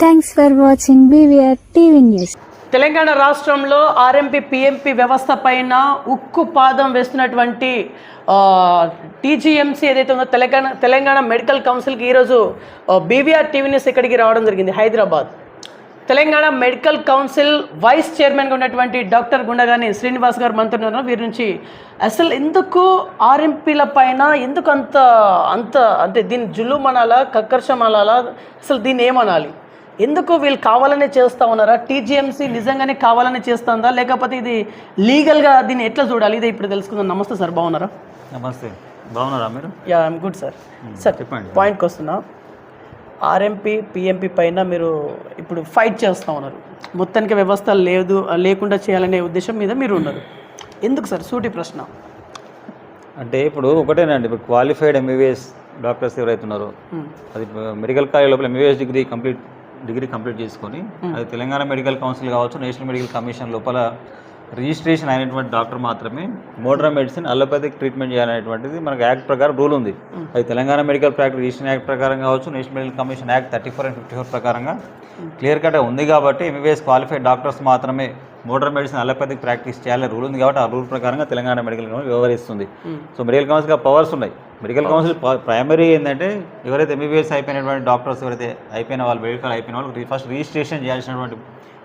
Thanks for watching BVR TV news Telangana రాష్ట్రంలో RMP PMP వ్యవస్థ పైన ఉక్కు పాదం వేస్తున్నటువంటి టీజీఎంసీ ఏదైతే ఉందో తెలంగాణ తెలంగాణ మెడికల్ కౌన్సిల్కి ఈరోజు బీవీఆర్ టీవీ న్యూస్ ఇక్కడికి రావడం జరిగింది Hyderabad. Telangana medical council vice చైర్మన్గా ఉన్నటువంటి డాక్టర్ గుండగాని శ్రీనివాస్ గారు మంత్రి ఉన్నారు. వీరి నుంచి అసలు ఎందుకు ఆర్ఎంపీల పైన ఎందుకు అంత అంత అంటే దీన్ని జులుం అనాలా కక్కర్షం అనాలా అసలు దీన్ని ఏమనాలి? ఎందుకు వీళ్ళు కావాలనే చేస్తూ ఉన్నారా? టీజీఎంసీ నిజంగానే కావాలనే చేస్తుందా? లేకపోతే ఇది లీగల్గా దీన్ని ఎట్లా చూడాలి? ఇది ఇప్పుడు తెలుసుకుందాం. నమస్తే సార్ బాగున్నారా? నమస్తే. బాగున్నారా మీరు? Yeah I'm good sir. Sir చెప్పండి. పాయింట్కి వస్తున్నా. ఆర్ఎంపీ పిఎంపీ పైన మీరు ఇప్పుడు ఫైట్ చేస్తూ ఉన్నారు. మొత్తానికి వ్యవస్థ లేదు లేకుండా చేయాలనే ఉద్దేశం మీద మీరు ఉన్నారు. ఎందుకు సార్? సూటి ప్రశ్న. అంటే ఇప్పుడు ఒకటేనండి. ఇప్పుడు క్వాలిఫైడ్ ఎంబీబీఎస్ డాక్టర్స్ ఎవరైతే ఉన్నారో Hmm. అది మెడికల్ కాలేజ్ లోపల MBBS degree complete degree complete చేసుకొని అది తెలంగాణ మెడికల్ కౌన్సిల్ కావచ్చు నేషనల్ మెడికల్ కమిషన్ లోపల రిజిస్ట్రేషన్ అయినటువంటి డాక్టర్ మాత్రమే మోడర్న్ మెడిసిన్ అలోపతిక్ ట్రీట్మెంట్ చేయాలనేటువంటిది మనకు యాక్ట్ ప్రకారం రూల్ ఉంది. అది Telangana medical practice registration act ప్రకారం కావచ్చు national medical commission act thirty four and fifty four ప్రకారంగా క్లియర్ కట్ ఉంది కాబట్టి ఎంబీబీఎస్ క్వాలిఫైడ్ డాక్టర్స్ మాత్రమే మోడర్న్ మెడిసిన్ అలోపతిక్ ప్రాక్టీస్ చేయాలని రూల్ ఉంది కాబట్టి ఆ రూల్ ప్రకారంగా తెలంగాణ మెడికల్ కౌన్సిల్ వ్యవహరిస్తుంది. సో మెడికల్ కౌన్సిల్గా పవర్స్ ఉన్నాయి. మెడికల్ కౌన్సిల్ ప్రైమరీ ఏంటంటే ఎవరైతే ఎంబీబీఎస్ అయిపోయినటువంటి డాక్టర్స్ ఎవరైతే అయిపోయిన వాళ్ళు మెడికల్ అయిపోయిన వాళ్ళు ఫస్ట్ రిజిస్ట్రేషన్ చేయాల్సినటువంటి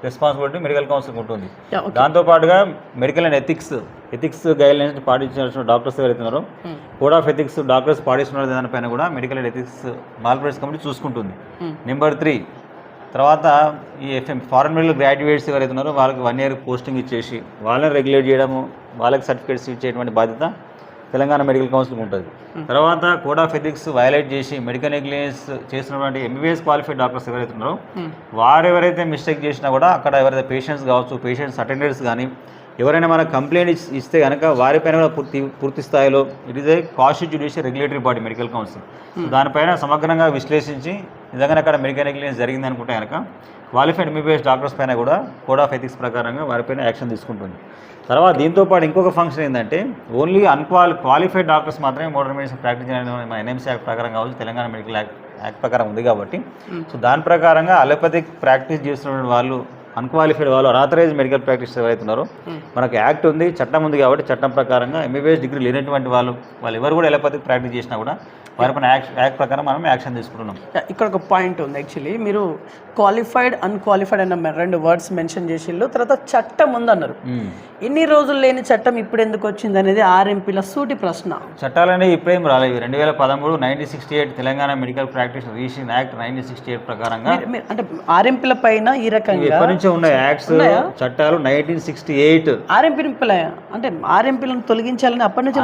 రెస్పాన్సిబిలిటీ మెడికల్ కౌన్సిల్కి ఉంటుంది. దాంతోపాటుగా medical and ethics ethics guidelines పాటించాల్సిన డాక్టర్స్ ఎవరైతే ఉన్నారో కోడ్ ఆఫ్ ఎథిక్స్ డాక్టర్స్ పాటిస్తున్న దానిపైన కూడా medical and ethics malpractice committee చూసుకుంటుంది. నెంబర్ త్రీ తర్వాత ఈ ఎఫ్ఎం ఫారెన్ మెడికల్ గ్రాడ్యుయేట్స్ ఎవరైతే ఉన్నారో వాళ్ళకి వన్ ఇయర్ పోస్టింగ్ ఇచ్చేసి వాళ్ళని రెగ్యులేట్ చేయడము వాళ్ళకి సర్టిఫికేట్స్ ఇచ్చేటువంటి బాధ్యత తెలంగాణ మెడికల్ కౌన్సిల్కి ఉంటుంది. తర్వాత కోడ్ ఆఫ్ ఎథిక్స్ వైలేట్ చేసి మెడికల్ నెగ్లిజెన్స్ చేసినటువంటి ఎంబీబీఎస్ క్వాలిఫైడ్ డాక్టర్స్ ఎవరైతే ఉన్నారో వారు ఎవరైతే మిస్టేక్ చేసినా కూడా అక్కడ ఎవరైతే పేషెంట్స్ కావచ్చు పేషెంట్స్ అటెండర్స్ కానీ ఎవరైనా మనకు కంప్లైంట్ ఇస్- ఇస్తే కనుక వారిపైన కూడా పూర్తి పూర్తి స్థాయిలో it is a cast judicial regulatory body medical council. So దానిపైన సమగ్రంగా విశ్లేషించి నిజంగానే అక్కడ మెడికల్ నెగ్లిజెన్స్ జరిగింది అనుకుంటే కనుక క్వాలిఫైడ్ ఎంబీబీఎస్ డాక్టర్స్ పైన కూడా కోడ్ ఆఫ్ ఎథిక్స్ ప్రకారంగా వారిపైన యాక్షన్ తీసుకుంటుంది. తర్వాత దీంతో పాటు ఇంకొక ఫంక్షన్ ఏంటంటే ఓన్లీ అన్క్వాలి క్వాలిఫైడ్ డాక్టర్స్ మాత్రమే మోడర్న్ మెడిసిన్ ప్రాక్టీస్ చేయాలని మన ఎన్ఎంసీ యాక్ట్ ప్రకారం కావచ్చు తెలంగాణ మెడికల్ యాక్ట్ యాక్ట్ ప్రకారం ఉంది కాబట్టి. సో దాని ప్రకారంగా అలోపతిక్ ప్రాక్టీస్ చేస్తున్న వాళ్ళు అన్క్వాలిఫైడ్ వాళ్ళు అనాథరైజ్ మెడికల్ ప్రాక్టీస్ ఎవరైతే ఉన్నారో మనకు యాక్ట్ ఉంది చట్టం ఉంది కాబట్టి చట్టం ప్రకారంగా ఎంబీబీఎస్ డిగ్రీ లేనటువంటి వాళ్ళు వాళ్ళు ఎవరు కూడా ఎలోపతిక్ ప్రాక్టీస్ చేసినా కూడా వారిపైన యాక్ట్ యాక్ట్ ప్రకారం మనం యాక్షన్ తీసుకుంటున్నాం. ఇక్కడ ఒక పాయింట్ ఉంది యాక్చువల్లీ. మీరు క్వాలిఫైడ్ అన్క్వాలిఫైడ్ అన్న రెండు వర్డ్స్ మెన్షన్ చేసిళ్ళు తర్వాత చట్టం ఉందన్నారు. మ్మ్. ఇన్ని రోజులు లేని చట్టం ఇప్పుడు ఎందుకు వచ్చింది అనేది ఆర్ఎంపీల సూటి ప్రశ్న. చట్టాలనేవి ఇప్పుడేం రాలేదు. రెండు వేల పదమూడు nineteen sixty eight Telangana medical practice registration act nineteen sixty eight ప్రకారంగా అంటే ఆర్ఎంపీల పైన ఈ రకంగా నుంచో ఉన్నాయి. యాక్ట్స్ చట్టాలు నైన్టీన్ సిక్స్టీ ఎయిట్ ఆర్ఎంపీ అంటే ఆర్ఎంపీలను తొలగించాలని అప్పటి నుంచి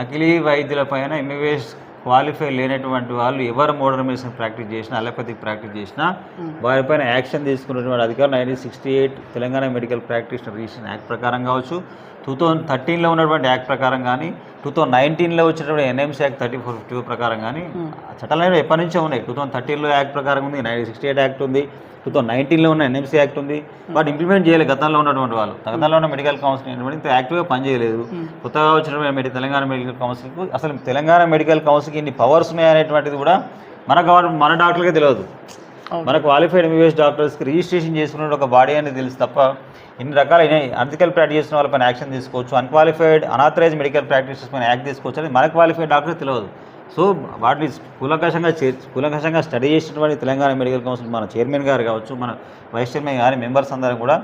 నకిలీ వైద్యుల పైన ఎంబీబీఎస్ క్వాలిఫై లేనటువంటి వాళ్ళు ఎవరు మోడర్న్ మెడిసిన్ ప్రాక్టీస్ చేసినా అలోపతిక్ ప్రాక్టీస్ చేసినా వారిపైన యాక్షన్ తీసుకున్నటువంటి అధికారులు nineteen sixty eight Telangana medical practice registration act ప్రకారం కావచ్చు. టూ థౌజండ్ థర్టీన్లో ఉన్నటువంటి యాక్ట్ ప్రకారం కానీ టూ థౌజండ్ నైన్టీన్లో వచ్చినటువంటి NMC act thirty four fifty ప్రకారం కానీ చట్టాలు అనేవి ఎప్పటి నుంచో ఉన్నాయి. టూ థౌసండ్ థర్టీన్లో యాక్ట్ ప్రకారం ఉంది నైన్టీన్ సిక్స్టీ ఎయిట్ యాక్ట్ ఉంది. టూ థౌసండ్ నైన్టీన్లో ఉన్న ఎన్ఎంసీ యాక్ట్ ఉంది. బట్ ఇంప్లిమెంట్ చేయలేదు గతంలో ఉన్నటువంటి వాళ్ళు. గతంలో ఉన్న మెడికల్ కౌన్సిల్ ఇంత యాక్టివ్గా పనిచేయలేదు కొత్తగా మెడి తెలంగాణ మెడికల్ కౌన్సిల్కు అసలు తెలంగాణ మెడికల్ కౌన్సిల్కి ఇన్ని పవర్స్ ఉన్నాయనేటువంటిది కూడా మన గవర్నమెంట్ మన డాక్టర్కే తెలియదు. మన క్వాలిఫైడ్ ఎంబీబీఎస్ డాక్టర్స్కి రిజిస్ట్రేషన్ చేసుకున్న ఒక బాడీ అనేది తెలుసు తప్ప ఇన్ని రకాల అర్థికల్ ప్రాక్టీస్ చేసిన వాళ్ళపైన యాక్షన్ తీసుకోవచ్చు. అన్క్వాలిఫైడ్ అనాథరైజ్ మెడికల్ ప్రాక్టీసెస్ పైన యాక్ట్ తీసుకోవచ్చు అనేది మన క్వాలిఫైడ్ డాక్టర్ తెలియదు. సో వాటిని కూలంకషంగా చే కూలంకషంగా స్టడీ చేసినటువంటి తెలంగాణ మెడికల్ కౌన్సిల్ మన చైర్మన్ గారు కావచ్చు మన వైస్ చైర్మన్ గారి మెంబర్స్ అందరం కూడా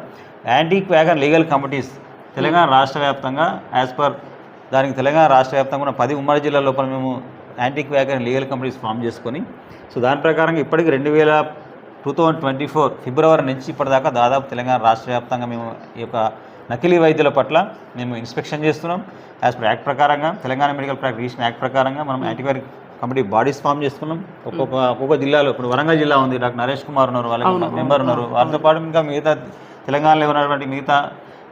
యాంటీ క్వాగన్ లీగల్ కమిటీస్ తెలంగాణ రాష్ట్ర వ్యాప్తంగా యాజ్ పర్ దానికి తెలంగాణ రాష్ట్ర వ్యాప్తంగా ఉన్న పది ఉమ్మడి జిల్లాల లోపల మేము యాంటీ క్వాగన్ లీగల్ కమిటీస్ ఫామ్ చేసుకొని సో దాని ప్రకారంగా ఇప్పటికి రెండు వేల two thousand twenty four February నుంచి ఇప్పటిదాకా దాదాపు తెలంగాణ రాష్ట్ర వ్యాప్తంగా మేము ఈ యొక్క నకిలీ వైద్యుల పట్ల మేము ఇన్స్పెక్షన్ చేస్తున్నాం. యాజ్ పర్ యాక్ట్ ప్రకారంగా తెలంగాణ మెడికల్ ప్రాక్టీస్ యాక్ట్ ప్రకారంగా మనం యాంటీవైరల్ కమిటీ బాడీస్ ఫామ్ చేసుకున్నాం ఒక్కొక్క ఒక్కొక్క జిల్లాలో ఇప్పుడు వరంగల్ జిల్లా ఉంది. డాక్టర్ నరేష్ కుమార్ ఉన్నారు వాళ్ళ మెంబర్ ఉన్నారు. వారితో పాటు ఇంకా మిగతా తెలంగాణలో ఉన్నటువంటి మిగతా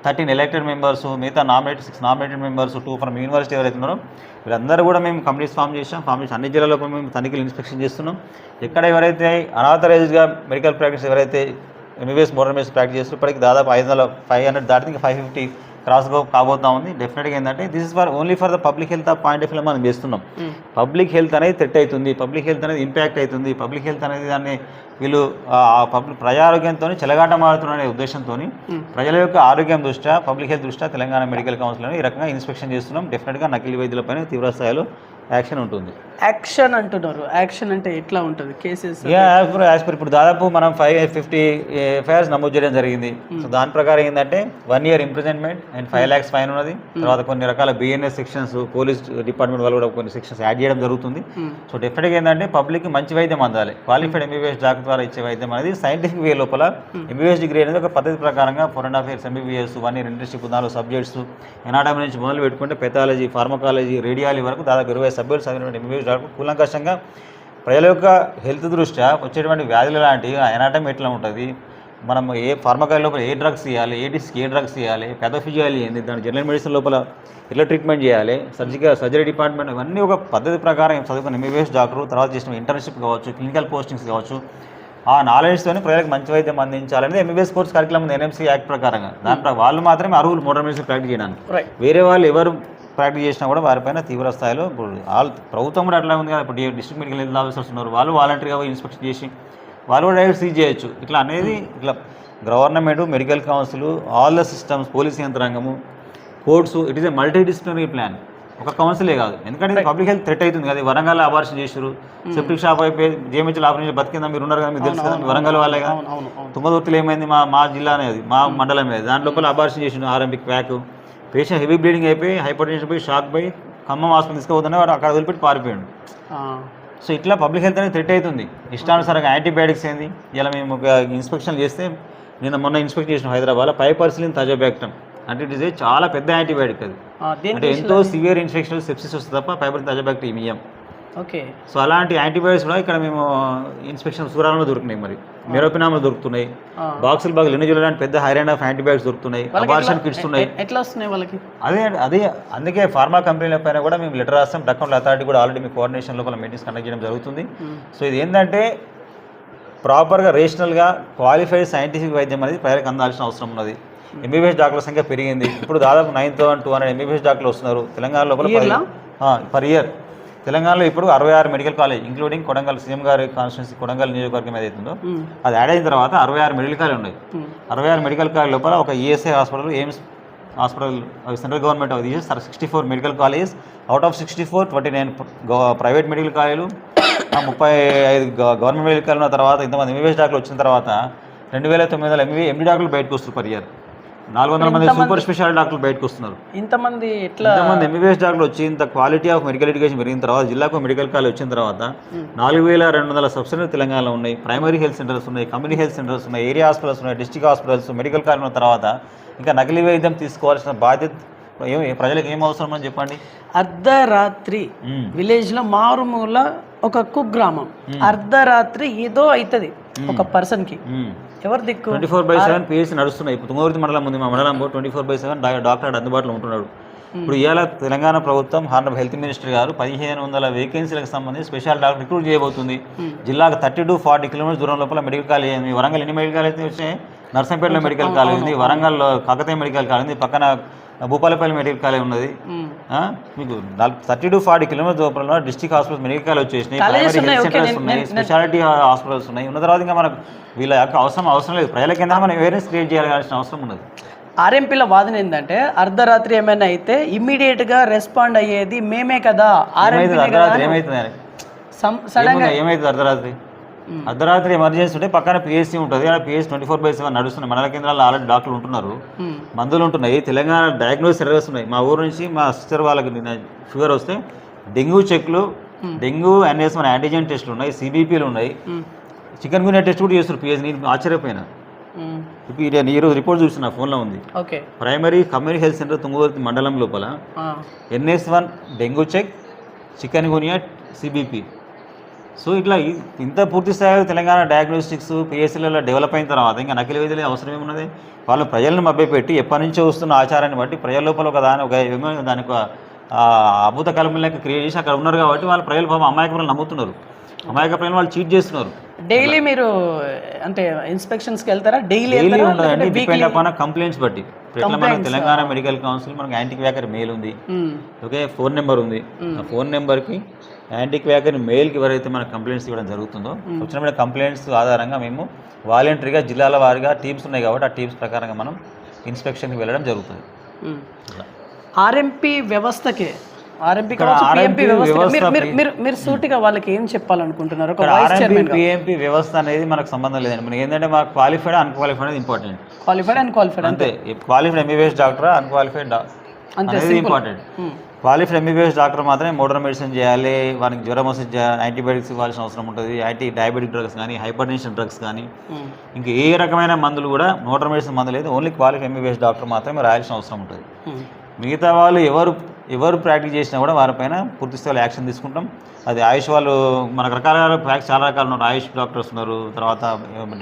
థర్టీన్ ఎలక్టెడ్ మెంబర్స్ మిగతా nominated six nominated members two from university ఎవరైతే ఉన్నారో వీళ్ళందరూ కూడా మేము కమిటీస్ ఫామ్ చేసాం ఫామ్ చేసి అన్ని జిల్లాలో మేము తనిఖీలు ఇన్స్పెక్షన్ చేస్తున్నాం. ఎక్కడ ఎవరైతే అనాథరైజ్డ్గా మెడికల్ ప్రాక్టీస్ ఎవరైతే ఎంబీబీఎస్ మోడర్న్ మెడిసిన్ ప్రాక్టీస్ చేస్తారు ఇప్పటికి దాదాపు ఐదు వందల ఫైవ్ హండ్రెడ్ దాటి ఇంకా ఫైవ్ ఫిఫ్టీ క్రాస్ కాబోతా ఉంది. డెఫినెట్గా ఏంటంటే this is for only for the public health point of view మనం చేస్తున్నాం. పబ్లిక్ హెల్త్ అనేది థ్రెట్ అవుతుంది. పబ్లిక్ హెల్త్ అనేది ఇంపాక్ట్ అవుతుంది. పబ్లిక్ హెల్త్ అనేది దాన్ని వీళ్ళు ఆ పబ్లిక్ ప్రజారోగ్యంతో చెలగాటమాడుతున్న ఉద్దేశంతో ప్రజల యొక్క ఆరోగ్యం దృష్ట్యా పబ్లిక్ హెల్త్ దృష్ట్యా తెలంగాణ మెడికల్ కౌన్సిల్ ఈ రకంగా ఇన్స్పెక్షన్ చేస్తున్నాం. డెఫినెట్గా నకిలీ వైద్యులపైన తీవ్ర స్థాయిలో యాక్షన్ ఉంటుంది. యాక్షన్ అంటున్నారు. యాక్షన్ అంటే ఎట్లా ఉంటుంది? కేసెస్ యాజ్ పర్ ఇప్పుడు దాదాపు మనం ఫైవ్ ఫిఫ్టీ ఎఫ్ఐఆర్స్ నమోదు చేయడం జరిగింది. సో దాని ప్రకారం ఏంటంటే one year imprisonment and five lakhs fine ఉన్నది. తర్వాత కొన్ని రకాల బిఎన్ఎస్ సెక్షన్స్ పోలీస్ డిపార్ట్మెంట్ వాళ్ళు కూడా కొన్ని సెక్షన్స్ యాడ్ చేయడం జరుగుతుంది. సో డెఫినెట్గా ఏంటంటే పబ్లిక్ మంచి వైద్యం అందాలి. క్వాలిఫైడ్ ఎంబీబీఎస్ డాక్టర్ ద్వారా ఇచ్చే వైద్యం అనేది సైంటిఫిక్ వే లోపల ఎంబీబీఎస్ డిగ్రీ అనేది ఒక పద్ధతి ప్రకారంగా four and half years MBBS one year internship నాలుగు సబ్జెక్ట్స్ ఎనాటమీ నుంచి మొదలు పెట్టుకుంటే పెథాలజీ ఫార్మకాలజీ రేడియాలజీ వరకు దాదాపు ఇరవై సభ్యులు చదివినటువంటి ఎంబీబీఎస్ డాక్టర్ కూలంకషంగా ప్రజల యొక్క హెల్త్ దృష్ట్యా వచ్చేటువంటి వ్యాధులు లాంటి ఎనాటమీ ఎట్లా ఉంటుంది? మనం ఏ ఫార్మకాల లోపల ఏ డ్రగ్స్ ఇవ్వాలి ఏ డిస్క్ ఏ డ్రగ్స్ ఇవ్వాలి పెదోఫిజియాలి ఏంది? దాని జనరల్ మెడిసిన్ లోపల ఎట్లా ట్రీట్మెంట్ చేయాలి? సర్జికల్ సర్జరీ డిపార్ట్మెంట్ ఇవన్నీ ఒక పద్ధతి ప్రకారం చదువుకున్న ఎంబీబీఎస్ డాక్టర్ తర్వాత చేసిన ఇంటర్న్షిప్ కావచ్చు క్లినికల్ పోస్టింగ్స్ కావచ్చు ఆ నాలెడ్జ్తోని ప్రజలకు మంచి వైద్యం అందించాలనేది ఎంబీబీఎస్ కోర్స్ కరికులం ఉంది ఎన్ఎంసీ యాక్ట్ ప్రకారంగా. దాని వాళ్ళు మాత్రమే అర్హులు మోడల్ మెడిసిన్ ప్రాక్టీస్ చేయడానికి. వేరే వాళ్ళు ఎవరు ప్రాక్టీస్ చేసినా కూడా వారిపైన తీవ్ర స్థాయిలో ఇప్పుడు ఆల్ ప్రభుత్వం కూడా అట్లా ఉంది కదా ఇప్పుడు డిస్ట్రిక్ట్ మెడికల్ హెల్త్ ఆఫీసర్స్ ఉన్నారు. వాళ్ళు వాలంటరీగా ఇన్స్పెక్షన్ చేసి వాళ్ళు కూడా డైరెక్ట్ సీజ్ చేయొచ్చు. ఇట్లా అనేది ఇట్లా government medical council all the systems police యంత్రాంగము courts it is a multi disciplinary plan ఒక కౌన్సిలే కాదు. ఎందుకంటే పబ్లిక్ హెల్త్ థ్రెట్ అవుతుంది కదా. వరంగల్ అబార్షన్ చేసారు సెప్టిక్ షాప్ అయిపోయి జేమించి ఆపరేషన్ బతికిందా మీరు ఉన్నారు కదా మీకు తెలుసు కదా వరంగల్ వాళ్ళే కదా. తుమ్మదుర్తిలో ఏమైంది? మా మా జిల్లా అనేది మా మండలం అనేది దాని లోపల అబార్షన్ చేసిండు RMP quack patient heavy bleeding అయిపోయి హైపర్ టెన్షన్ పోయి షాక్ పోయి ఖమ్మం హాస్పిటల్ తీసుకుపోతుంటే వాడు అక్కడ వదిలిపెట్టి పారిపోయాడు. సో ఇట్లా పబ్లిక్ హెల్త్ అనేది థ్రెట్ అవుతుంది. ఇష్టానుసారంగా యాంటీబయాటిక్స్ ఏంది? ఇలా మేము ఒక ఇన్స్పెక్షన్ చేస్తే నిన్న మొన్న ఇన్స్పెక్ట్ చేసిన హైదరాబాద్లో పైపర్సిలిన్ తజోబ్యాక్టమ్ అంటే ఇట్ ఇస్ ఏ చాలా పెద్ద యాంటీబయాటిక్ అది. అంటే ఎంతో సివియర్ ఇన్ఫెక్షన్ సెప్సిస్ వస్తుంది తప్ప పైపర్ తజోబ్యాక్టమ్ ఇయ్యం. ఓకే. సో అలాంటి యాంటీబయాటిక్స్ కూడా ఇక్కడ మేము ఇన్స్పెక్షన్ సూరాలలో దొరుకుతున్నాయి మరి. మెరోపినామలు దొరుకుతున్నాయి. బాక్సులు బాగా ఎన్ని లాంటి పెద్ద హైరాండ్ ఆఫ్ యాంటీబయాటిక్స్ దొరుకుతున్నాయి. అబార్షన్ కిట్స్ ఉన్నాయి. ఎట్లా వస్తున్నాయి వాళ్ళకి? అదే అదే అందుకే ఫార్మా కంపెనీల పైన కూడా మేము లెటర్ రాస్తాం. డక్కౌంట్ అథారిటీ కూడా ఆల్రెడీ మీ కోఆర్డినేషన్ లోపల మీటింగ్స్ కండక్ట్ చేయడం జరుగుతుంది. సో ఇది ఏంటంటే ప్రాపర్గా రేషనల్గా క్వాలిఫైడ్ సైంటిఫిక్ వైద్యం అనేది ప్రజలకు అందాల్సిన అవసరం ఉన్నది. ఎంబీబీఎస్ డాక్టర్ల సంఖ్య పెరిగింది ఇప్పుడు దాదాపు nine thousand two hundred MBBS డాక్టర్లు వస్తున్నారు తెలంగాణ లోపల? పర్ ఇయర్ తెలంగాణలో ఇప్పుడు అరవై ఆరు medical college including Kodangal CM garu constituency Kodangal నియోజకవర్గం ఏదైతుందో మ్మ్. అది యాడ్ అయిన తర్వాత అరవై ఆరు మెడికల్ కాలేజ్ ఉన్నాయి మ్మ్. అరవై ఆరు మెడికల్ కాలేజ్ లోపల ఒక ఈఎస్ఐ హాస్పిటల్ ఎయిమ్స్ హాస్పిటల్ అవి సెంట్రల్ గవర్నమెంట్ అవి తీసి sixty four medical colleges out of sixty four twenty nine private medical కాలేజీలు ముప్పై ఐదు గవర్నమెంట్ మెడికల్ కాలేజ్ ఉన్న తర్వాత ఇంతమంది ఎంబీబీఎస్ డాక్టర్లు వచ్చిన తర్వాత రెండు వేల తొమ్మిది వందల ఎంబీ ఎండి డాక్టర్లు బయటకు వస్తారు పర్ ఇయర్ నాలుగు వందల మంది సూపర్ స్పెషాలిటీ డాక్టర్లు బయటకు వస్తున్నారు. ఇంతమంది ఎట్లా ఇంతమంది ఎంబీబీఎస్ డాక్టర్లు వచ్చి ఇంత క్వాలిటీ ఆఫ్ మెడికల్ ఎడ్యుకేషన్ పెరిగిన తర్వాత జిల్లాకు మెడికల్ కాలేజ్ వచ్చిన తర్వాత నాలుగు వేల రెండు వందల సబ్సిడరీ తెలంగాణలో ఉన్నాయి ప్రైమరీ హెల్త్ సెంటర్స్ ఉన్నాయి కమ్యూనిటీ హెల్త్ సెంటర్స్ ఉన్నాయి ఏరియా హాస్పిటల్స్ ఉన్నాయి డిస్ట్రిక్ట్ హాస్పిటల్స్ మెడికల్ కాలేజ్ ఉన్న తర్వాత ఇంకా నకిలీ వైద్యం తీసుకోవాల్సిన బాధ్యత ప్రజలకు ఏం అవసరం అని చెప్పండి? అర్ధరాత్రి. విలేజ్లో మారుమూల ఒక కుగ్రామం. అర్ధరాత్రి ఏదో అవుతుంది ఒక పర్సన్కి ఎవరు దిక్కు? Twenty four by seven PSC నడుస్తున్నాయి. ఇప్పుడు తుంగతుర్తి మండలం ఉంది మా మండలంలో twenty four by seven doctor అందుబాటులో ఉంటున్నాడు. ఇప్పుడు ఇవాళ తెలంగాణ ప్రభుత్వం హానరబ్ హెల్త్ మినిస్టర్ గారు పదిహేను వందల వేకెన్సీలకు సంబంధించి స్పెషల్ డాక్టర్ రిక్రూట్ చేయబోతుంది. జిల్లాకు థర్టీ టు ఫార్టీ కిలోమీటర్స్ దూరం లోపల మెడికల్ కాలేజ్ ఉంది వరంగల్ ఎన్ని మెడికల్ కాలేజ్ వచ్చాయి నర్సంపేటలో మెడికల్ కాలేజ్ ఉంది. వరంగల్లో కాకతీయ మెడికల్ కాలేజ్ ఉంది. పక్కన భూపాలపల్లి మెడికల్ కాలేజ్ ఉన్నది. మీకు థర్టీ టు ఫార్టీ కిలోమీటర్స్ దూరంలో డిస్ట్రిక్ట్ హాస్పిటల్ మెడికల్ కాలేజ్ వచ్చేసినాయి. ప్రైమరీ హెల్త్ సెంటర్స్ నేను- ఉన్నాయి. నేను- స్పెషాలిటీ హాస్పిటల్స్ ఉన్నాయి. ఉన్న తర్వాత ఇంకా మనకు వీళ్ళ యొక్క అవసరం అవసరం లేదు. ప్రజల కింద మనం అవేర్నెస్ క్రియేట్ చేయాల్సిన అవసరం ఉన్నది. ఆర్ఎంపీల వాదన ఏంటంటే అర్ధరాత్రి ఏమైనా అయితే ఇమ్మీడియట్గా రెస్పాండ్ అయ్యేది మేమే కదా. ఆర్ఎంపీ ఏమైతుంది అర్ధరాత్రి? అర్ధరాత్రి ఎమర్జెన్సీ ఉంటే పక్కన పిఎస్సీ ఉంటుంది. ఆ PS twenty four by seven నడుస్తున్నాయి. మండల కేంద్రాల్లో ఆల్రెడీ డాక్టర్లు ఉంటున్నారు. మందులు ఉంటున్నాయి తెలంగాణ డయాగ్నోస్ సర్వీస్ ఉన్నాయి. మా ఊరు నుంచి మా సిస్టర్ వాళ్ళకి నిన్న షుగర్ వస్తే డెంగ్యూ చెక్లు డెంగ్యూ ఎన్ఎస్ మన యాంటీజెన్ టెస్ట్లు ఉన్నాయి. సిబిపిలు ఉన్నాయి. చికెన్ గునియా టెస్ట్ కూడా చేస్తారు పిఎస్ నేను ఆశ్చర్యపోయినా. ఇప్పుడు నేను ఈరోజు రిపోర్ట్ చూసిన ఫోన్లో ఉంది. Okay. Primary community health centre Tungaturthi మండలం లోపల. NS one dengue check chikungunya CBP so ఇట్లా ఇంత పూర్తి స్థాయిలో తెలంగాణ డయాగ్నోస్టిక్స్ పిఎస్సీలలో డెవలప్ అయిన తర్వాత ఇంకా నకిలీ వైద్యులు అవసరం ఏమున్నది? వాళ్ళు ప్రజలను మభ్యపెట్టి ఎప్పటి నుంచో వస్తున్న ఆచారాన్ని బట్టి ప్రజల లోపల ఒక దాని ఒక దానికి ఒక, అభూత కల్పన లెక్క క్రియేట్ చేసి అక్కడ ఉన్నారు కాబట్టి వాళ్ళు ప్రజలు పాపం అమాయకులు నమ్ముతున్నారు. అమాయకమైన వాళ్ళు చీట్ చేస్తున్నారు. డైలీ మీరు అంటే ఇన్స్పెక్షన్స్కి వెళ్తారా? డైలీ డైలీ ఉండదండి డిపెండ్ అపాన్ కంప్లైంట్స్ బట్టి. ఇప్పుడు ఎట్లా మన తెలంగాణ మెడికల్ కౌన్సిల్ మనకి యాంటీ క్వాకర్ మెయిల్ ఉంది. ఓకే ఫోన్ నెంబర్ ఉంది. ఆ ఫోన్ నెంబర్కి యాంటీ క్వాకర్ మెయిల్కి ఎవరైతే మనకు కంప్లైంట్స్ ఇవ్వడం జరుగుతుందో వచ్చిన కంప్లైంట్స్ ఆధారంగా మేము వాలంటరీగా జిల్లాల వారీగా టీమ్స్ ఉన్నాయి కాబట్టి ఆ టీమ్స్ ప్రకారంగా మనం ఇన్స్పెక్షన్కి వెళ్ళడం జరుగుతుంది. ఆర్ఎంపీ వ్యవస్థకే ఆర్ఎంపీ మీరు మీరు సూటిగా వాళ్ళకి ఏం చెప్పాలనుకుంటున్నారు? పిఎంపీ వ్యవస్థ అనేది మనకు సంబంధం లేదండి. మనకి ఏంటంటే మాకు qualified unqualified important qualified and qualified అంతే. క్వాలిఫైడ్ ఎంబీబీఎస్ డాక్టర్ అన్క్వాలిఫైడ్ అనేది ఇంపార్టెంట్ క్వాలిఫైడ్ ఎంబీబీఎస్ డాక్టర్ మాత్రమే మోడర్న్ మెడిసిన్ చేయాలి. వానికి జ్వరం వస్తే యాంటీబయాటిక్స్ ఇవ్వాల్సిన అవసరం ఉంటుంది. యాంటీ డయాబెటిక్ డ్రగ్స్ కానీ హైపర్ టెన్షన్ డ్రగ్స్ కానీ ఇంకా ఏ రకమైన మందులు కూడా మోడర్న్ మెడిసిన్ మందులు లేదు ఓన్లీ క్వాలిఫైడ్ ఎంబీబీఎస్ డాక్టర్ మాత్రమే రాయాల్సిన అవసరం ఉంటుంది. మిగతా వాళ్ళు ఎవరు ఎవరు ప్రాక్టీస్ చేసినా కూడా వారిపైన పూర్తి స్థాయిలో యాక్షన్ తీసుకుంటాం. అది ఆయుష్ వాళ్ళు మనకు రకాల ప్రాక్టీస్ చాలా రకాలు ఉన్నారు. ఆయుష్ డాక్టర్స్ ఉన్నారు తర్వాత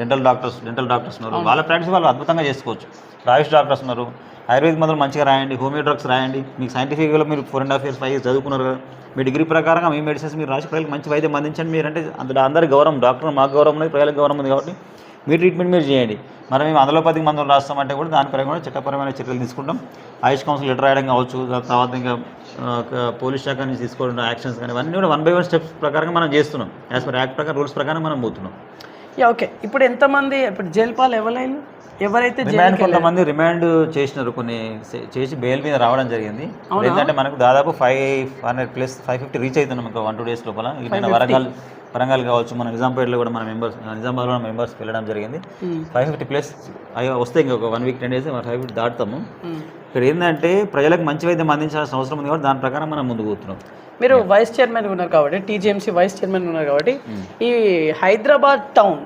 డెంటల్ డాక్టర్స్ డెంటల్ డాక్టర్స్ ఉన్నారు. వాళ్ళ ప్రాక్టీస్ వాళ్ళు అద్భుతంగా చేసుకోవచ్చు. ఆయుష్ డాక్టర్స్ ఉన్నారు. ఆయుర్వేద మందులు మంచిగా రాయండి హోమియో డ్రగ్స్ రాయండి. మీకు సైంటిఫిక్గా మీరు four and half years five years చదువుకున్నారు కదా. మీ డిగ్రీ ప్రకారంగా మీ మెడిసిన్స్ మీరు రాసి ప్రజలకు మంచి వైద్యం అందించండి మీరు అంటే అందులో అందరి గౌరవం డాక్టర్ మాకు గౌరవం ఉంది ప్రజలకు గౌరవం ఉంది కాబట్టి మీ ట్రీట్మెంట్ మీరు చేయండి. మరి మేము అందులోపతికి మందులు రాస్తామంటే కూడా దాని పరంగా కూడా చట్టపరమైన చర్యలు తీసుకుంటాం. ఆయుష్ కౌన్సిల్ లెటర్ రాయడం కావచ్చు తర్వాత ఇంకా పోలీస్ శాఖ నుంచి తీసుకోవడం యాక్షన్స్ కానీ ఇవన్నీ కూడా వన్ బై వన్ స్టెప్స్ ప్రకారంగా మనం చేస్తున్నాం. యాజ్ పర్ యాక్ట్ ప్రకారం రూల్స్ ప్రకారం మనం పోతున్నాం. Yeah okay. ఇప్పుడు ఎంతమంది ఇప్పుడు జైలు పాలు ఎవరైనా ఎవరైతే రిమాండ్ కొంతమంది రిమాండ్ చేసినారు. కొన్ని చేసి బెయిల్ మీద రావడం జరిగింది. ఏంటంటే మనకు దాదాపు five hundred plus five fifty reach అవుతున్నాం. ఇంకా వన్ టూ డేస్ లోపల. వరంగల్ వరంగల్ కావచ్చు మన నిజాంపేటలో కూడా మన మెంబర్స్ నిజామాబాద్లో మన మెంబర్స్ వెళ్ళడం జరిగింది. ఫైవ్ ఫిఫ్టీ ప్లస్ అవి వస్తే ఇంకొక one week ten days five fifty దాటుతాము. ఇక్కడ ఏంటంటే ప్రజలకు మంచి వైద్యం అందించాల్సిన అవసరం ఉంది కాబట్టి దాని ప్రకారం మనం ముందుకు పోతున్నాం. మీరు వైస్ చైర్మన్ ఉన్నారు కాబట్టి టీజీఎంసీ వైస్ చైర్మన్ ఉన్నారు కాబట్టి ఈ హైదరాబాద్ టౌన్.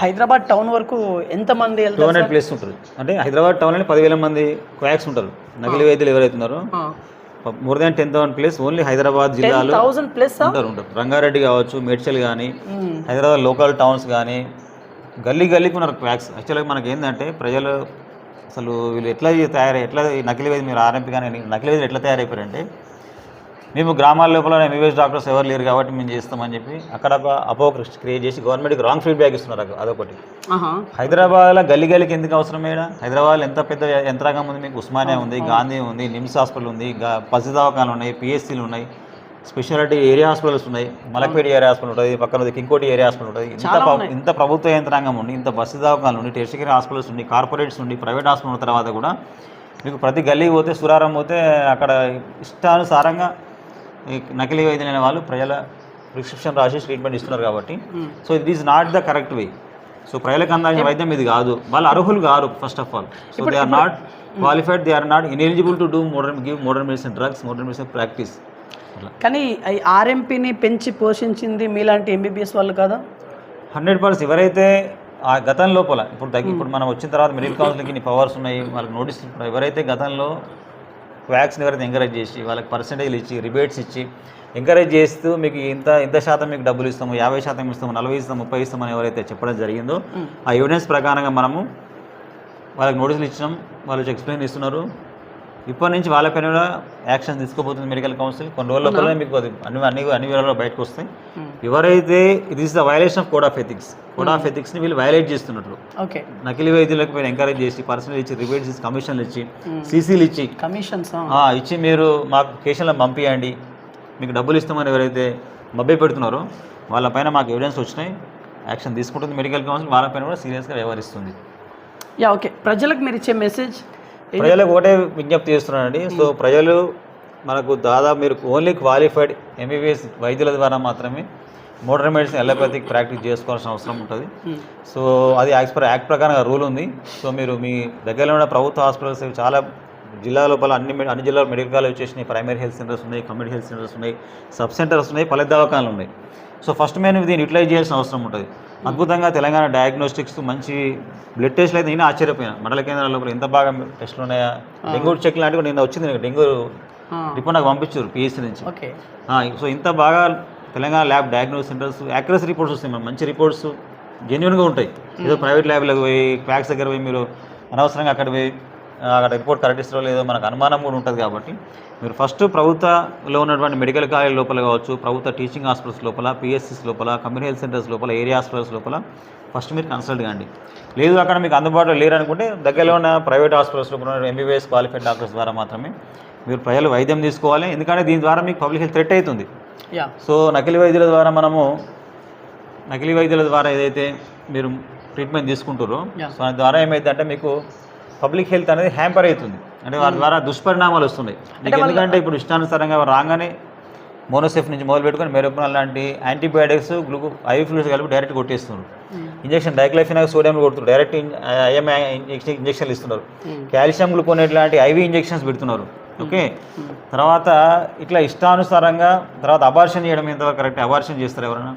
హైదరాబాద్ టౌన్ వరకు ఎంతమంది టూ వెళ్తారు హండ్రెడ్ ప్లేస్ ఉంటారు. అంటే హైదరాబాద్ టౌన్లో పదివేల మంది క్వాక్స్ ఉంటారు. నకిలీ వైద్యులు ఎవరైతే ఉన్నారో more than ten thousand place only Hyderabad జిల్లాలో థౌసండ్ ప్లస్ ఉంటారు ఉంటారు. రంగారెడ్డి కావచ్చు మేడ్చల్ కానీ హైదరాబాద్ లోకల్ టౌన్స్ కానీ గల్లీ గల్లీకి ఉన్నారు క్వాక్స్ యాక్చువల్గా మనకి ఏంటంటే ప్రజలు అసలు వీళ్ళు ఎట్లా తయారై ఎట్లా నకిలీ వైద్యం మీరు ఆర్ఎంపీ కానీ నకిలీ వైద్యులు ఎట్లా తయారైపోయారంటే మేము గ్రామాల లోపల ఎంబీబీఎస్ డాక్టర్స్ ఎవరు లేరు కాబట్టి మేము చేస్తామని చెప్పి అక్కడ ఒక అపో క్రియేట్ చేసి గవర్నమెంట్కి రాంగ్ ఫీడ్బ్యాక్ ఇస్తున్నారు అదొక- అదొకటి. హైదరాబాద్లో గల్లీ గల్లీకి ఎందుకు అవసరం మేడ? హైదరాబాద్లో ఎంత పెద్ద యంత్రాంగం ఉంది మీకు? ఉస్మానియా ఉంది గాంధీ ఉంది నిమ్స్ హాస్పిటల్ ఉంది పసి దవాఖానాలు ఉన్నాయి పిఎస్సీలు ఉన్నాయి స్పెషాలిటీ ఏరియా హాస్పిటల్స్ ఉన్నాయి మలక్పేట ఏరియా హాస్పిటల్ ఉంటుంది పక్కన కింకోటి ఏరియా హాస్పిటల్ ఉంటుంది ఇంత ఇంత ప్రభుత్వ యంత్రాంగం ఉండి ఇంత బస్సు దవాఖానాలు ఉండి టెస్టికరీ హాస్పిటల్స్ ఉండి కార్పొరేట్స్ ఉండి ప్రైవేట్ హాస్పిటల్ ఉన్న తర్వాత కూడా మీకు ప్రతి గల్లీకి పోతే సురారం పోతే అక్కడ ఇష్టానుసారంగా నకిలీ వైద్యులైన వాళ్ళు ప్రజల ప్రిస్క్రిప్షన్ రాసి ట్రీట్మెంట్ ఇస్తున్నారు కాబట్టి. So it is not the correct way so ప్రజలకు అందాల్సిన వైద్యం ఇది కాదు. వాళ్ళు అర్హులు car first of all so they are not qualified they are not ineligible to do modern give modern medicine drugs modern medicine practice కానీ ఆర్ఎంపీని పెంచి పోషించింది మీలాంటి ఎంబీబీఎస్ వాళ్ళు కదా? Hundred percent. ఎవరైతే ఆ గతం లోపల ఇప్పుడు తగ్గి ఇప్పుడు మనం వచ్చిన తర్వాత మెడికల్ కౌన్సిల్కి ఇన్ని పవర్స్ ఉన్నాయి వాళ్ళకి నోటీస్ ఎవరైతే గతంలో వ్యాక్సిన్ ఎవరైతే ఎంకరేజ్ చేసి వాళ్ళకి పర్సంటేజ్లు ఇచ్చి రిబేట్స్ ఇచ్చి ఎంకరేజ్ చేస్తూ మీకు ఇంత ఇంత శాతం మీకు డబ్బులు ఇస్తాము యాభై శాతం ఇస్తాము నలభై ఇస్తాము ముప్పై ఇస్తామని ఎవరైతే చెప్పడం జరిగిందో ఆ ఎవిడెన్స్ ప్రకారంగా మనము వాళ్ళకి నోటీసులు ఇచ్చినాం వాళ్ళు ఎక్స్ప్లెయిన్ ఇస్తున్నారు ఇప్పటి నుంచి వాళ్ళపైన కూడా యాక్షన్ తీసుకోబోతుంది మెడికల్ కౌన్సిల్. కొన్ని రోజుల లోపల మీకు అది అన్ని అన్ని అన్ని వివరాలు బయటకు వస్తాయి. ఎవరైతే ఇది is the violation of code of ethics code of ఎథిక్స్ని వీళ్ళు వైలేట్ చేస్తున్నట్లు. ఓకే. నకిలీ వైద్యులకు మీరు ఎంకరేజ్ చేసి పర్సనల్ ఇచ్చి రిబేట్స్ ఇచ్చి కమిషన్లు ఇచ్చి సీసీలు ఇచ్చి కమిషన్స్ ఇచ్చి మీరు మాకు కేసులను పంపించండి మీకు డబ్బులు ఇస్తామని ఎవరైతే మభ్య పెడుతున్నారో వాళ్ళపైన మాకు ఎవిడెన్స్ వచ్చినాయి. యాక్షన్ తీసుకుంటుంది మెడికల్ కౌన్సిల్. వాళ్ళపైన కూడా సీరియస్గా వ్యవహరిస్తుంది. Yeah okay. ప్రజలకు మీరు ఇచ్చే మెసేజ్ ప్రజలకు ఒకటే విజ్ఞప్తి చేస్తున్నానండి. సో ప్రజలు మనకు దాదాపు మీరు ఓన్లీ క్వాలిఫైడ్ ఎంబీబీఎస్ వైద్యుల ద్వారా మాత్రమే మోడర్న్ మెడిసిన్ ఎలోపతిక్ ప్రాక్టీస్ చేసుకోవాల్సిన అవసరం ఉంటుంది. సో అది యాక్ట్ పర్ యాక్ట్ ప్రకారంగా రూల్ ఉంది. సో మీరు మీ దగ్గరలో ఉన్న ప్రభుత్వ హాస్పిటల్స్ చాలా జిల్లా లోపల అన్ని అన్ని జిల్లాలో మెడికల్ కాలేజ్ వచ్చేసినాయి. ప్రైమరీ హెల్త్ సెంటర్స్ ఉన్నాయి కమ్యూనిటీ హెల్త్ సెంటర్స్ ఉన్నాయి సబ్ సెంటర్స్ ఉన్నాయి పల్లె దవాఖానాలు ఉన్నాయి. సో ఫస్ట్ మేము దీన్ని యూటిలైజ్ చేయాల్సిన అవసరం ఉంటుంది. అద్భుతంగా తెలంగాణ డయాగ్నోస్టిక్స్ మంచి బ్లడ్ టెస్ట్లు అయితే నేను ఆశ్చర్యపోయాను. మండల కేంద్రాల లోపల ఎంత బాగా టెస్ట్లు ఉన్నాయా? డెంగ్యూ చెక్ లాంటివి నిన్న వచ్చింది డెంగ్యూ రిపోర్ట్ నాకు పంపించారు పిఎస్సీ నుంచి. సో ఇంత బాగా Telangana lab diagnose centres accuracy reports వస్తాయి మన మంచి రిపోర్ట్స్ జెన్యున్గా ఉంటాయి. ఏదో ప్రైవేట్ ల్యాబ్లకు పోయి క్వాక్స్ దగ్గర పోయి మీరు అనవసరంగా అక్కడ పోయి అక్కడ రిపోర్ట్ కరెక్ట్ ఇస్తారో లేదో మనకు అనుమానం కూడా ఉంటుంది కాబట్టి మీరు ఫస్ట్ ప్రభుత్వలో ఉన్నటువంటి మెడికల్ కాలేజ్ లోపల కావచ్చు ప్రభుత్వ టీచింగ్ హాస్పిటల్స్ లోపల పిఎస్సిస్ లోపల కమ్యూనిటీ హెల్త్ సెంటర్స్ లోపల ఏరియా హాస్పిటల్స్ లోపల ఫస్ట్ మీరు కన్సల్ట్ కాండి. లేదు అక్కడ మీకు అందుబాటులో లేరు అనుకుంటే దగ్గరలో ఉన్న ప్రైవేట్ హాస్పిటల్స్లో ఉన్న ఎంబీబీఎస్ క్వాలిఫైడ్ డాక్టర్స్ ద్వారా మాత్రమే మీరు ప్రజలు వైద్యం తీసుకోవాలి. ఎందుకంటే దీని ద్వారా మీకు పబ్లిక్ హెల్త్ థ్రెట్ అవుతుంది. సో నకిలీ వైద్యుల ద్వారా మనము నకిలీ వైద్యుల ద్వారా ఏదైతే మీరు ట్రీట్మెంట్ తీసుకుంటారో. సో దాని ద్వారా ఏమైందంటే మీకు పబ్లిక్ హెల్త్ అనేది హ్యాంపర్ అవుతుంది. అంటే వారి ద్వారా దుష్పరిణామాలు వస్తున్నాయి. ఎందుకంటే ఇప్పుడు ఇష్టానుసారంగా రాగానే మోనోసెఫ్ నుంచి మొదలు పెట్టుకొని మెరోపనాల్ లాంటి యాంటీబయాటిక్స్ గ్లూకో ఐవి ఫ్లూయిడ్స్ కలిపి డైరెక్ట్ కొట్టేస్తున్నారు. ఇంజెక్షన్ డైక్లైఫినాక్ సోడియం కొడుతున్నారు. డైరెక్ట్ ఐఎంఐ ఇంజెక్షన్లు ఇస్తున్నారు. కాల్షియం గ్లూకోనేట్ లాంటి ఐవి ఇంజెక్షన్స్ పెడుతున్నారు. ఓకే? తర్వాత ఇట్లా ఇష్టానుసారంగా తర్వాత అబార్షన్ చేయడం ఎంతవరకు కరెక్ట్? అబార్షన్ చేస్తారు ఎవరైనా?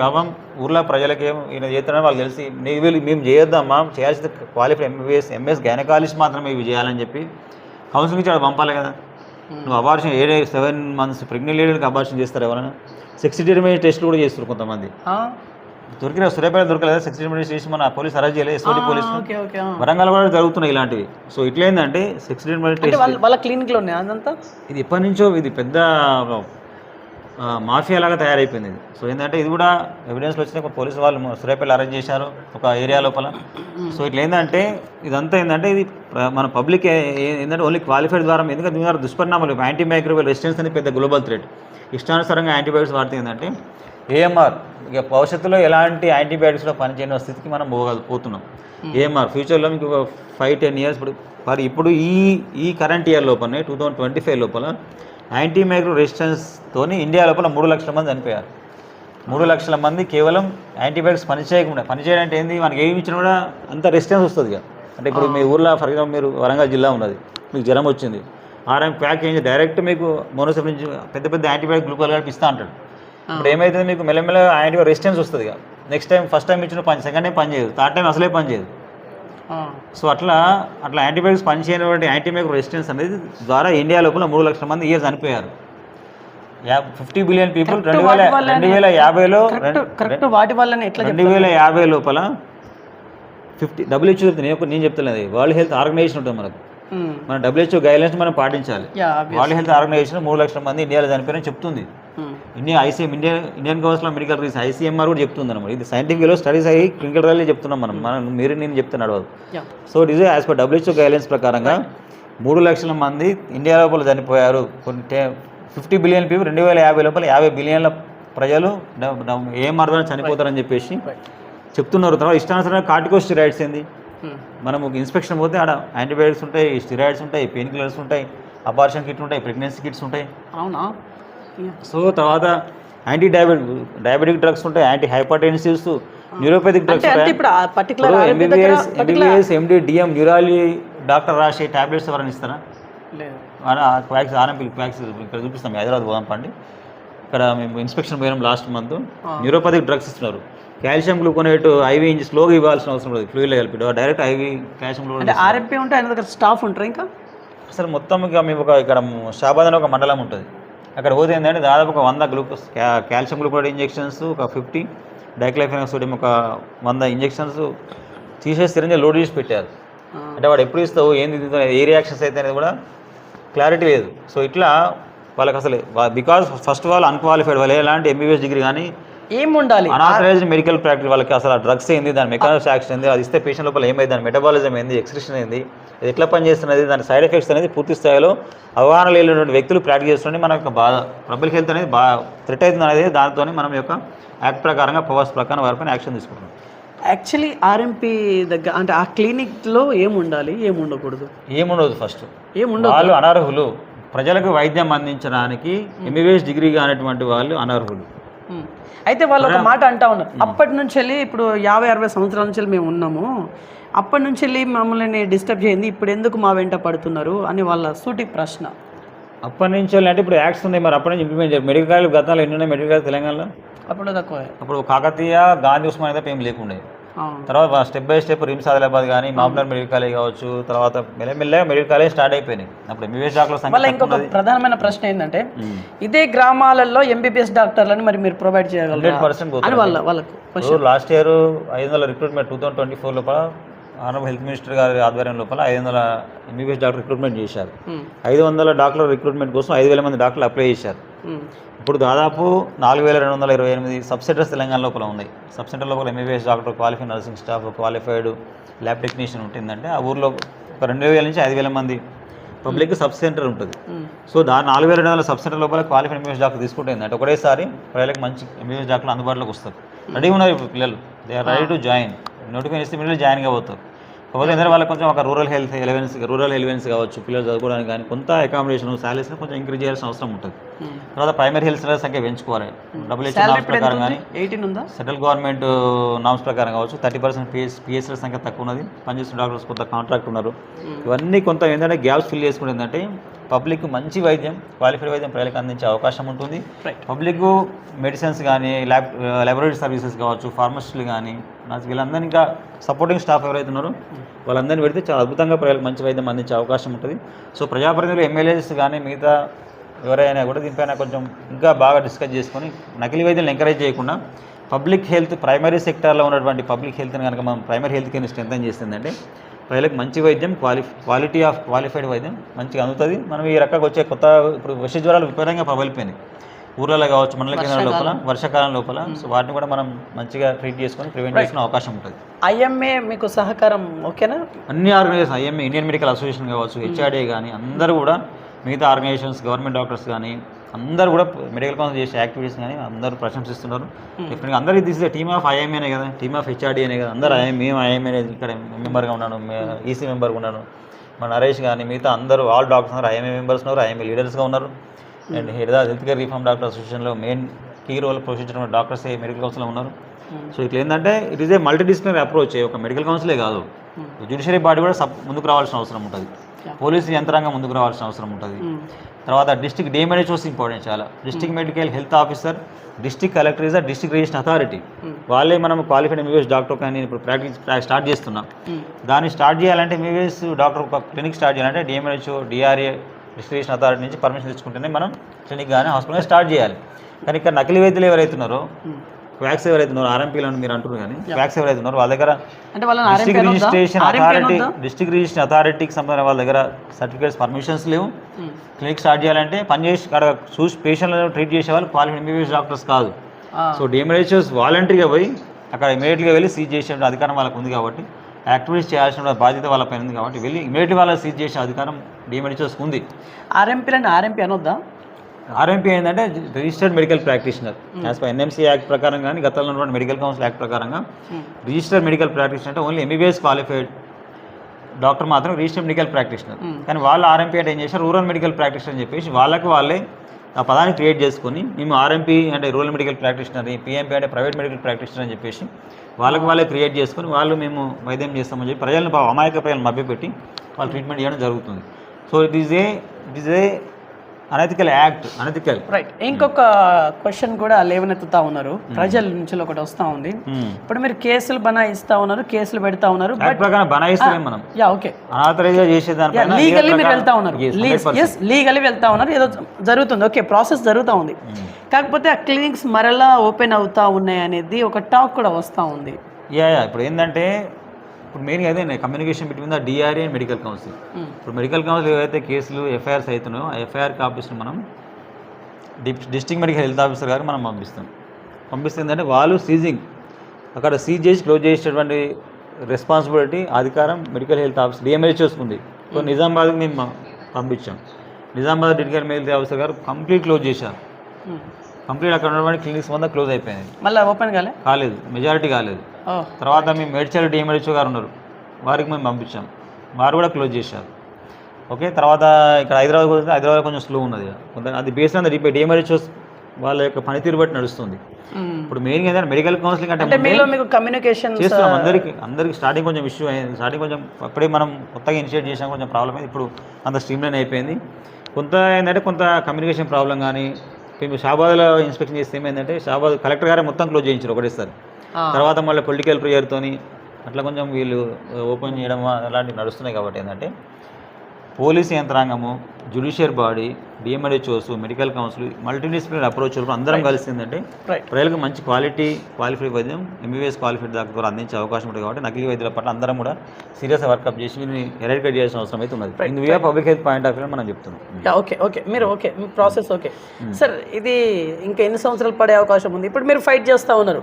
పాపం ఊర్లో ప్రజలకి ఏం ఈయన చేస్తున్నారో వాళ్ళకి తెలిసి నీ వీళ్ళు మేము చేయొద్దమ్మా చేయాల్సింది క్వాలిఫై ఎంబీబీఎస్ ఎంఎస్ గైనకాలజిస్ట్ మాత్రమే ఇవి చేయాలని చెప్పి కౌన్సిలింగ్ ఇచ్చి పంపాలి కదా. నువ్వు abortion a seven months pregnant లేడీకి abortion చేస్తారు ఎవరైనా. సెక్స్ డిటర్మినేట్ టెస్ట్లు కూడా చేస్తారు కొంతమంది. దొరికిన సూర్యాపేట దొరకలేదు? సెక్స్ డిటర్మినేట్ చేసి మన పోలీస్ అరెస్ట్ చేయలేదు ఎస్ఓటి పోలీస్ వరంగల్ కూడా జరుగుతున్నాయి ఇలాంటివి. సో ఇట్లా ఏంటంటే సెక్స్ డిటర్మినేట్ అంటే వాళ్ళ వాళ్ళ క్లినిక్లో ఇది ఎప్పటి నుంచో ఇది పెద్ద మాఫియాలాగా తయారైపోయింది ఇది. సో ఏంటంటే ఇది కూడా ఎవిడెన్స్లో వచ్చిన ఒక పోలీసు వాళ్ళు సురేపల్లి అరెస్ట్ చేశారు ఒక ఏరియా లోపల. సో ఇట్లా ఏంటంటే ఇదంతా ఏంటంటే ఇది మన పబ్లిక్ ఏంటంటే ఓన్లీ క్వాలిఫైడ్ ద్వారా ఎందుకంటే దీని ద్వారా దుష్పరిణామాలు యాంటీ మైక్రోవేల్ రెసిస్టెన్స్ అనేది పెద్ద గ్లోబల్ థ్రెట్ ఇష్టానుసారంగా యాంటీబయాటిక్స్ వాడితే ఏంటంటే ఏఎంఆర్ ఇక భవిష్యత్తులో ఎలాంటి యాంటీబయాటిక్స్లో పనిచేయని స్థితికి మనం పోగ- పోతున్నాం. ఏఎంఆర్ ఫ్యూచర్లో మీకు ఫైవ్ టెన్ ఇయర్స్ ఇప్పుడు మరి ఇప్పుడు ఈ ఈ కరెంట్ ఇయర్ లోపలనే టూ థౌజండ్ ట్వంటీ ఫైవ్ లోపల యాంటీ మైక్రో రెసిస్టెన్స్తోని ఇండియా లోపల మూడు లక్షల మంది చనిపోయారు. మూడు లక్షల మంది కేవలం యాంటీబయాటిక్స్ పనిచేయకుండా పనిచేయడం అంటే ఏంది? మనకి ఏమి ఇచ్చినా కూడా అంత రెసిస్టెన్స్ వస్తుంది ఇక. అంటే ఇప్పుడు మీ ఊర్లో ఫర్ ఎగ్జాంపుల్ మీరు వరంగల్ జిల్లా ఉన్నది మీకు జ్వరం వచ్చింది ఆర్ఎం ప్యాక్ చేసి డైరెక్ట్ మీకు మోనోసెఫ్ నుంచి పెద్ద పెద్ద యాంటీబయాటిక్ గ్లూకోల్ కలిపి ఇస్తా అంటాడు. ఇప్పుడు ఏమైతుంది మీకు మెల్లమెల్ల యాంటీబయాటిక్ రెసిస్టెన్స్ వస్తుంది ఇక. నెక్స్ట్ టైం ఫస్ట్ టైం ఇచ్చిన పని సెకండ్ టైం పని చేయదు థర్డ్ టైం అసలే పని చేయదు. సో అట్లా అట్లా యాంటీబయాటిక్స్ పనిచేయనటువంటి యాంటీబయాటిక్ రెసిస్టెన్స్ అనేది ద్వారా ఇండియా లోపల మూడు లక్షల మంది ఇయర్స్ చనిపోయారు. ఫిఫ్టీ బిలియన్ పీపుల్ రెండు వేల రెండు వేల యాభైలో కరెక్ట్ వాటి వల్లనే ఎట్లా రెండు వేల యాభై లోపల ఫిఫ్టీ డబ్ల్యూహెచ్ఓ చెప్తుంది నేను ఒక- నేను చెప్తలేదు. వరల్డ్ హెల్త్ ఆర్గనైజేషన్ ఉంటుంది మనకు. మన డబ్ల్యూహెచ్ఓ గైడ్లైన్స్ మనం పాటించాలి. వరల్డ్ హెల్త్ ఆర్గనైజేషన్ మూడు లక్షల మంది ఇండియాలో చనిపోయారని చెప్తుంది. India ICM Indian Indian council of medical research ICMR కూడా చెప్తుంది అనమాట ఇది సైంటిఫిక్లో స్టడీస్ అయ్యి క్లినికల్ ట్రయల్ చెప్తున్నాం మనం. మనం మీరు నేను చెప్తున్నాడు వాళ్ళు. So it is as per WHO guidelines ప్రకారంగా మూడు లక్షల మంది ఇండియా లోపల చనిపోయారు. కొన్ని ఫిఫ్టీ బిలియన్ పీపుల్ రెండు వేల యాభై లోపల యాభై బిలియన్ల ప్రజలు ఏ మార్గాన చనిపోతారని చెప్పేసి చెప్తున్నారు. తర్వాత ఇష్టానుసారంగా కార్టికో స్టిరాయిడ్స్ ఏంది? మ్మ్. మనం ఒక ఇన్స్పెక్షన్ పోతే ఆడ యాంటీబయాటిక్స్ ఉంటాయి స్టిరాయిడ్స్ ఉంటాయి పెయిన్ కిల్లర్స్ ఉంటాయి అబార్షన్ కిట్ ఉంటాయి ప్రెగ్నెన్సీ కిట్స్ ఉంటాయి. అవునా. సో తర్వాత యాంటీ డయాబెటిక్ డయాబెటిక్ డ్రగ్స్ ఉంటాయి. యాంటీ హైపర్టెన్సివ్స్ న్యూరోపతిక్ డ్రగ్స్ ఉంటాయి MBBS MBBS MD DM neurology doctor రాసే టాబ్లెట్స్ ఎవరైనా ఇస్తారా? లేదు. క్వాక్స్ ఆర్ఎంపీ క్వాక్స్ ఇక్కడ చూపిస్తాం హైదరాబాద్ పోదాం పండి. ఇక్కడ మేము ఇన్స్పెక్షన్ పోయినాం లాస్ట్ మంత్ న్యూరోపతిక్ డ్రగ్స్ ఇస్తున్నారు. కాల్షియం గ్లూకోనేట్ ఐవీ ఇంజి స్లోగా ఇవ్వాల్సిన అవసరం లేదు ఫ్లూయిడ్లో కలిపి. Direct IV calcium gluconate RMP ఉంటే ఆయన దగ్గర స్టాఫ్ ఉంటారు ఇంకా? అసలు మొత్తం ఇక మేము ఒక ఇక్కడ షాబాద్ అని ఒక మండలం ఉంటుంది. అక్కడ పోతే ఏంటంటే దాదాపు ఒక వంద గ్లూకోస్ కాల్షియం గ్లూకోడ్ ఇంజెక్షన్స్ ఒక ఫిఫ్టీ డైక్లైఫెనాక్ సోడియం ఒక వంద ఇంజెక్షన్స్ తీసేసి సిరంజ లోడ్ చేసి పెట్టారు. అంటే వాడు ఎప్పుడు ఇస్తావు ఏంది ఏ రియాక్షన్స్ అయితే అనేది కూడా క్లారిటీ లేదు. సో ఇట్లా వాళ్ళకి అసలు బికాస్ ఫస్ట్ ఆల్ అన్క్వాలిఫైడ్ వాళ్ళు ఎలాంటి ఎంబీబీఎస్ డిగ్రీ కానీ ఏం ఉండాలి అనాథరైజ్డ్ మెడికల్ ప్రాక్టీస్ వాళ్ళకి అసలు ఆ డ్రగ్స్ ఏంది? దాని మెకానిక్స్ యాక్షన్ ఏంది? అది ఇస్తే పేషెంట్ లోపల ఏమైంది? దాని మెటబాలిజం ఏంది? ఎక్స్క్రిషన్ ఏంది? అది ఎట్లా పనిచేస్తున్నది? దాని సైడ్ ఎఫెక్ట్స్ అనేది పూర్తి స్థాయిలో అవగాహన లేనటువంటి వ్యక్తులు ప్రాక్టీస్ చేస్తుంటే మన యొక్క బాధ పబ్లిక్ హెల్త్ అనేది బాగా థ్రెట్ అవుతుంది అనేది దాంతో మనం యొక్క యాక్ట్ ప్రకారంగా పవర్స్ ప్రకారం వారిపైన యాక్షన్ తీసుకుంటున్నాం. యాక్చువల్లీ ఆర్ఎంపీ దగ్గర అంటే ఆ క్లినిక్లో ఏం ఉండాలి ఏం ఉండకూడదు ఏముండదు ఫస్ట్ ఏం ఉండదు వాళ్ళు అనర్హులు. ప్రజలకు వైద్యం అందించడానికి ఎంబీబీఎస్ డిగ్రీ కానటువంటి వాళ్ళు అనర్హులు. అయితే వాళ్ళు ఒక మాట అంటా ఉన్నారు. అప్పటి నుంచి వెళ్ళి ఇప్పుడు యాభై అరవై సంవత్సరాల నుంచి వెళ్ళి మేము ఉన్నాము. అప్పటి నుంచి వెళ్ళి మమ్మల్ని డిస్టర్బ్ చేయండి ఇప్పుడు ఎందుకు మా వెంట పడుతున్నారు అని వాళ్ళ సూటి ప్రశ్న. అప్పటి నుంచి వెళ్ళి అంటే ఇప్పుడు యాక్ట్స్ ఉన్నాయి మరి అప్పటి నుంచి ఇంప్లిమెంట్ చేయాలి. మెడికల్ కాలేజ్ గతంలో ఎన్ని ఉన్నాయి? మెడికల్ కాలేజ్ తెలంగాణలో? అప్పుడు తక్కువ. అప్పుడు కాకతీయ గాంధీ ఉస్మాన్ అయితే ఏం లేకుండే. తర్వాత step by step RIMS Adilabad కానీ మామూలు మెడికల్ కాలేజ్ కావచ్చు తర్వాత మెల్లమెల్లగా మెడికల్ కాలేజ్ స్టార్ట్ అయిపోయినాయి. అప్పుడు ఎంబీబీఎస్ డాక్టర్ల సంఖ్య మళ్ళీ ఇంకొక ప్రధానమైన ప్రశ్న ఏంటంటే ఇదే గ్రామాలలో ఎంబీబీఎస్ డాక్టర్లను మరి మీరు ప్రొవైడ్ చేయగలరా? హండ్రెడ్ పర్సెంట్ వాళ్ళ వాళ్ళకు లాస్ట్ ఇయర్ ఐదు వందల recruitment two thousand twenty four లోపల ఆనరబుల్ హెల్త్ మినిస్టర్ గారి ఆధ్వర్యం లోపల ఐదు వందల ఎంబీబీఎస్ డాక్టర్ రిక్రూట్మెంట్ చేశారు. ఐదు వందల డాక్టర్ల రిక్రూట్మెంట్ కోసం ఐదు వేల మంది డాక్టర్లు అప్లై చేశారు. ఇప్పుడు దాదాపు నాలుగు వేల రెండు వందల ఇరవై ఎనిమిది సబ్ సెంటర్స్ తెలంగాణ లోపల ఉన్నాయి. సబ్ సెంటర్ లోపల MBBS doctor qualified nursing staff qualified lab technician ఉంటుందంటే ఆ ఊర్లో ఒక రెండు వేల నుంచి ఐదు వేల మంది పబ్లిక్ సబ్ సెంటర్ ఉంటుంది. సో దాని నాలుగు వేల రెండు వందల సబ్ సెంటర్ లోపల క్వాలిఫైడ్ ఎంబీఎస్ డాక్టర్ తీసుకుంటే ఏంటంటే ఒకటేసారి ప్రజలకు మంచి ఎంబీఎస్ డాక్టర్లు అందుబాటులోకి వస్తారు. రెడీ ఉన్నారు ఇప్పుడు పిల్లలు. They are ready to join notification ఇస్తే పిల్లలు జాయిన్ కాబోతారు. కాకపోతే ఏంటంటే వాళ్ళకి కొంచెం ఒక rural health allowance rural allowance కావచ్చు పిల్లలు చదువుకోవడానికి కానీ కొంత అకామిడేషన్ శాలరీస్ని కొంచెం ఇంక్రీజ్ చేయాల్సిన అవసరం ఉంటుంది. ఉమ్. తర్వాత ప్రైమరీ హెల్త్ సెంటర్ సంఖ్య పెంచుకోవాలి. డబుల్ హెచ్ శాలరీ నామ్స్ ఇప్పుడు ఎంత ప్రకారం కానీ ఎయిటీన్ ఉందా? సెంట్రల్ గవర్నమెంట్ నామ్స్ ప్రకారం కావచ్చు థర్టీ పర్సెంట్ పిఎస్ పిఎస్ఎల్ సంఖ్య తక్కువ ఉన్నది. పనిచేస్తున్న డాక్టర్స్ కొంత కాంట్రాక్ట్ ఉన్నారు. ఇవన్నీ కొంత ఏంటంటే గ్యాప్స్ ఫిల్ చేసుకుంటే ఏంటంటే పబ్లిక్ మంచి వైద్యం క్వాలిఫైడ్ వైద్యం ప్రజలకు అందించే అవకాశం ఉంటుంది. పబ్లిక్ మెడిసిన్స్ కానీ ల్యాబ్ లాబొరేటరీ సర్వీసెస్ కావచ్చు ఫార్మసిస్టులు కానీ నాకు వీళ్ళందరినీ ఇంకా సపోర్టింగ్ స్టాఫ్ ఎవరైతే ఉన్నారో వాళ్ళందరినీ పెడితే చాలా అద్భుతంగా ప్రజలకు మంచి వైద్యం అందించే అవకాశం ఉంటుంది. సో ప్రజాప్రతినిధులు ఎమ్మెల్యేస్ కానీ మిగతా ఎవరైనా కూడా దీనిపైన కొంచెం ఇంకా బాగా డిస్కస్ చేసుకొని నకిలీ వైద్యులను ఎంకరేజ్ చేయకుండా పబ్లిక్ హెల్త్ ప్రైమరీ సెక్టార్లో ఉన్నటువంటి పబ్లిక్ హెల్త్ని కనుక మనం ప్రైమరీ హెల్త్ కింద స్ట్రెంథన్ చేస్తుందంటే ప్రజలకు మంచి వైద్యం క్వాలి క్వాలిటీ ఆఫ్ క్వాలిఫైడ్ వైద్యం మంచిగా అందుతుంది. మనం ఈ రకంగా వచ్చే కొత్త ఇప్పుడు విష జ్వరాలు విపరీతంగా ప్రబలిపోయినాయి. ఊర్లలో కావచ్చు మండల కేంద్రాల లోపల వర్షాకాలం లోపల. సో వాటిని కూడా మనం మంచిగా ట్రీట్ చేసుకొని ప్రివెంట్ చేసుకునే అవకాశం ఉంటుంది. ఐఎంఏ మీకు సహకారం ఓకేనా? అన్ని organisation IMA Indian medical association కావచ్చు హెచ్ఆర్డీ కానీ అందరూ కూడా మిగతా ఆర్గనైజేషన్స్ గవర్నమెంట్ డాక్టర్స్ కానీ అందరూ కూడా మెడికల్ కౌన్సిల్ చేసే యాక్టివిటీస్ కానీ అందరూ ప్రశంసిస్తున్నారు. డెఫినెట్గా అందరికీ దిస్ టీమ్ ఆఫ్ ఐఎంఏనే కదా టీమ్ ఆఫ్ హెచ్ఆర్డీ అనే కదా. అందరూ ఐఎం మేము ఐఎంఏ ఇక్కడ మెంబర్గా ఉన్నాను ఈసీ మెంబర్గా ఉన్నాను. మన నరేష్ కానీ మిగతా అందరూ ఆల్ డాక్టర్స్ ఉన్నారు ఐఎంఏ మెంబర్స్ ఉన్నారు. ఐఎంఏ లీడర్స్గా ఉన్నారు and head health care reform doctor అసోసియేషన్లో మెయిన్ కీ రోల్ పోషించిన డాక్టర్స్ మెడికల్ కౌన్సిల్లో ఉన్నారు. సో ఇట్లా ఏంటంటే it is a multi disciplinary approach ఒక మెడికల్ కౌన్సిలే కాదు. జ్యుడిషియరీ బాడీ కూడా సబ్ ముందుకు రావాల్సిన అవసరం ఉంటుంది. పోలీసు యంత్రాంగం ముందుకు రావాల్సిన అవసరం ఉంటుంది. తర్వాత డిస్టిక్ డిఎంఎడ్హెచ్ఓస్ ఇంపార్టెంట్ చాలా. District medical health officer district collector is district register authority. వాళ్ళే మనం క్వాలిఫైడ్ ఎంబీబీఎస్ డాక్టర్ కానీ ఇప్పుడు ప్రాక్టీస్ స్టార్ట్ చేస్తున్నాం. దాన్ని స్టార్ట్ చేయాలంటే ఎంబీబీఎస్ డాక్టర్ ఒక క్లినిక్ స్టార్ట్ చేయాలంటే డిఎంఎడ్హెచ్ఓ డిఆర్ఏ డిస్ట్రిక్షన్ అథారిటీ నుంచి పర్మిషన్ తెచ్చుకుంటేనే మనం క్లినిక్ కానీ హాస్పిటల్ స్టార్ట్ చేయాలి. కానీ ఇక్కడ నకిలీ వైద్యులు ఎవరైతే వ్యాక్స్ ఎవరైతే ఉన్నారో ఆర్ఎంపీలో మీరు అంటున్నారు కానీ వ్యాక్స్ ఎవరైతే ఉన్నారో వాళ్ళ దగ్గర అంటే district registration authority district registration అథారిటీకి సంబంధించిన వాళ్ళ దగ్గర సర్టిఫికేట్స్ పర్మిషన్స్ లేవు. క్లినిక్ స్టార్ట్ చేయాలంటే పని చేసి అక్కడ చూసి పేషెంట్లను ట్రీట్ చేసే వాళ్ళు క్వాలిఫైడ్ ఎంబీబీఎస్ డాక్టర్స్ కాదు. సో డిఎంహెచ్ఎస్ వాలంటరీగా పోయి అక్కడ ఇమీడియట్గా వెళ్ళి సీజ్ చేసే అధికారం వాళ్ళకు ఉంది కాబట్టి యాక్టివిటీస్ చేయాల్సిన బాధ్యత వాళ్ళ పైన ఉంది కాబట్టి వెళ్ళి ఇమీడియట్లీ వాళ్ళ సీజ్ చేసే అధికారం డిఎంహెచ్ఎస్కి ఉంది. ఆర్ఎంపీ అంటే ఆర్ఎంపీ అనొద్దా? ఆర్ఎంపీ ఏంటంటే registered medical practitioner as per NMC act ప్రకారం కానీ గతంలో ఉన్నటువంటి మెడికల్ కౌన్సిల్ యాక్ట్ ప్రకారంగా రిజిస్టర్డ్ మెడికల్ ప్రాక్టీషనర్ అంటే ఓన్లీ ఎంబీబీఎస్ క్వాలిఫైడ్ డాక్టర్ మాత్రం రిజిస్టర్డ్ మెడికల్ ప్రాక్టీషనర్ కానీ వాళ్ళు ఆర్ఎంపీ అంటే ఏం చేశారు? రూరల్ మెడికల్ ప్రాక్టీషనర్ అని చెప్పేసి వాళ్ళకి వాళ్ళే ఆ పదాన్ని క్రియేట్ చేసుకొని మేము ఆర్ఎంపీ అంటే రూరల్ మెడికల్ ప్రాక్టీషనర్ పిఎంపీ అంటే ప్రైవేట్ మెడికల్ ప్రాక్టీషనర్ అని చెప్పేసి వాళ్ళకి వాళ్ళే క్రియేట్ చేసుకొని వాళ్ళు మేము వైద్యం చేస్తామని చెప్పి ప్రజలను అమాయక ప్రజలను మభ్యపెట్టి వాళ్ళు ట్రీట్మెంట్ చేయడం జరుగుతుంది. So it is a it is a unethical act unethical right ఇంకొక క్వశ్చన్ కూడా లేవనెత్తుతా ఉన్నారు. ప్రజల నుంచి ఒకటి వస్తా ఉంది. ఇప్పుడు మీరు కేసులు బనాయిస్తా ఉన్నారు కేసులు పెడతా ఉన్నారు ప్రకారం మనం. యా ఓకే అనాథరైజ్ చేసేదానిపైన లీగల్లీ మీరు వెళ్తా ఉన్నారు. ఎస్ లీగల్లీ వెళ్తా ఉన్నారు. ఏదో జరుగుతుంది. ఓకే ప్రాసెస్ జరుగుతూ ఉంది. కాకపోతే ఆ క్లినిక్స్ మరలా ఓపెన్ అవుతా ఉన్నాయి అనేది ఒక టాక్ కూడా వస్తూ ఉంది. యా యా ఇప్పుడు ఏంటంటే ఇప్పుడు మెయిన్గా అదే communication between the DRA and medical council Hmm. ఇప్పుడు మెడికల్ కౌన్సిల్ ఏవైతే కేసులు ఎఫ్ఐఆర్స్ అవుతున్నాయో ఆ ఎఫ్ఐఆర్ కాపీస్ని మనం డిస్ట్రిక్ట్ మెడికల్ హెల్త్ ఆఫీసర్ గారికి మనం పంపిస్తాం. పంపిస్తుందంటే వాళ్ళు సీజింగ్ అక్కడ సీజ్ చేసి క్లోజ్ చేసేటువంటి రెస్పాన్సిబిలిటీ అధికారం మెడికల్ హెల్త్ ఆఫీసర్ డిఎంహెచ్ఎస్ ఉంది. సో నిజామాబాద్కి మేము పంపించాం. నిజామాబాద్ మెడికల్ హెల్త్ ఆఫీసర్ గారు కంప్లీట్ క్లోజ్ చేశారు. కంప్లీట్ అక్కడ ఉన్నటువంటి క్లినిక్స్ మొత్తం క్లోజ్ అయిపోయింది. మళ్ళీ ఓపెన్ కాలే? కాలేదు మెజారిటీ కాలేదు. తర్వాత మేము మేడ్చల్ డిఎంహెచ్ఓ గారు ఉన్నారు. వారికి మేము పంపించాం. వారు కూడా క్లోజ్ చేశారు. ఓకే తర్వాత ఇక్కడ హైదరాబాద్ కూడా హైదరాబాద్ కొంచెం స్లో ఉన్నది కొంత అది బేస్డ్ ఆన్ ద డిఎంహెచ్ఓ వాళ్ళ యొక్క పనితీరు బట్టి నడుస్తుంది. ఇప్పుడు మెయిన్గా ఏంటంటే మెడికల్ కౌన్సిలింగ్ అంటే మీలో మీకు కమ్యూనికేషన్ చేస్తున్నాం. అందరికి అందరికి స్టార్టింగ్ కొంచెం ఇష్యూ అయింది స్టార్టింగ్ కొంచెం అప్పుడే మనం కొత్తగా ఇనిషియేట్ చేసాం కొంచెం ప్రాబ్లం అయింది. ఇప్పుడు అంత స్ట్రీమ్లైన్ అయిపోయింది. కొంత ఏంటంటే కొంత కమ్యూనికేషన్ ప్రాబ్లం కానీ మేము షాబాద్లో ఇన్స్పెక్షన్ చేస్తే ఏమైందంటే షాబాద్ కలెక్టర్ గారే మొత్తం క్లోజ్ చేయించారు ఒకటేసారి. తర్వాత మళ్ళీ పొలిటికల్ ప్రేయర్తోని అట్లా కొంచెం వీళ్ళు ఓపెన్ చేయడం అలాంటివి నడుస్తున్నాయి కాబట్టి ఏంటంటే police యంత్రాంగము judiciary body DMHOs medical council multidisciplinary approach అందరం కలిసి ఏంటంటే ప్రజలకు మంచి క్వాలిటీ క్వాలిఫైడ్ వైద్యం ఎంబీబీఎస్ క్వాలిఫైడ్ డాక్టర్ ద్వారా అందించే అవకాశం ఉంటుంది కాబట్టి నకిలీ వైద్యుల పట్ల అందరం కూడా సీరియస్ వర్కప్ చేసి వీరిని ఎరాడికేట్ చేయాల్సిన అవసరం అయితే ఉన్నది. ఇందు way public health point of view మనం చెప్తున్నాం. ఓకే ఓకే మీరు ఓకే మీ ప్రాసెస్ ఓకే సార్ ఇది ఇంకా ఎన్ని సంవత్సరాలు పడే అవకాశం ఉంది? ఇప్పుడు మీరు ఫైట్ చేస్తూ ఉన్నారు.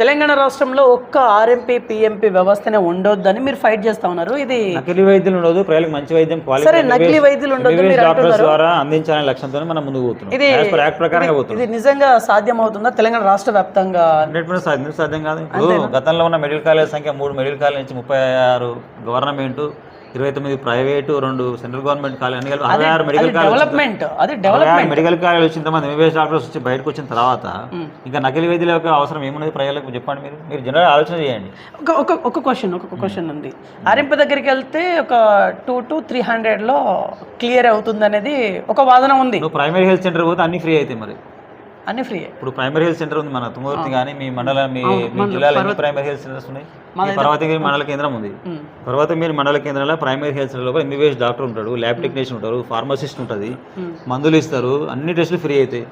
తెలంగాణ రాష్ట్రంలో ఒక్క ఆర్ఎంపీ పిఎంపీ వ్యవస్థనే ఉండొద్దని మీరు ఫైట్ చేస్తూ ఉన్నారు. ఇది నకిలీ వైద్యులు ఉండదు ప్రజలకు మంచి వైద్యం సరే, నకిలీ వైద్యులు ఉండొద్దు మీరు డాక్టర్స్ ద్వారా అందించాలనే లక్ష్యంతో మనం ముందుకు పోతున్నాం. ఇది యాక్ట్ ప్రకారంగా ఇది నిజంగా సాధ్యం అవుతుందా తెలంగాణ రాష్ట్ర వ్యాప్తంగా సాధ్యం సాధ్యం కాదు. ఇప్పుడు గతంలో ఉన్న మెడికల్ కాలేజ్ సంఖ్య మూడు మెడికల్ కాలేజ్ నుంచి ముప్పై ఆరు గవర్నమెంట్ ఇరవై తొమ్మిది ప్రైవేటు రెండు సెంట్రల్ గవర్నమెంట్ కాలేజ్ అరవై ఆరు మెడికల్ డెవలప్మెంట్ అది అరవై డెవలప్ ఆరు మెడికల్ కాలేజ్ వచ్చిన మంది ఎంబీబీఎస్ డాక్టర్స్ వచ్చి బయటకు వచ్చిన తర్వాత ఇంకా నకిలీ వైద్యుల యొక్క అవసరం ఏమున్నది ప్రజలకు చెప్పండి మీరు? మీరు జనరల్ ఆలోచన చేయండి. ఒక ఒక క్వశ్చన్ ఒక క్వశ్చన్ ఉంది. ఆర్ఎంపీ దగ్గరికి వెళ్తే ఒక టూ టు త్రీ హండ్రెడ్లో క్లియర్ అవుతుంది అనేది ఒక వాదన ఉంది. ప్రైమరీ హెల్త్ సెంటర్ పోతే అన్ని ఫ్రీ అవుతాయి మరి. అన్ని ఫ్రీ ఇప్పుడు ప్రైమరీ హెల్త్ సెంటర్ ఉంది మన తుమ్మూర్తి కానీ మీ మండల మీ మీ జిల్లాలో ఎన్ని ప్రైమరీ హెల్త్ సెంటర్స్ ఉన్నాయి? పర్వతగిరి మండల కేంద్రం ఉంది. పర్వతగిరి మండల కేంద్రంలో ప్రైమరీ హెల్త్ సెంటర్ లోపల ఎంబీబీఎస్ డాక్టర్ ఉంటాడు ల్యాబ్ టెక్నీషియన్ ఉంటారు ఫార్మసిస్ట్ ఉంటుంది మందులు ఇస్తారు అన్ని టెస్టులు ఫ్రీ అవుతాయి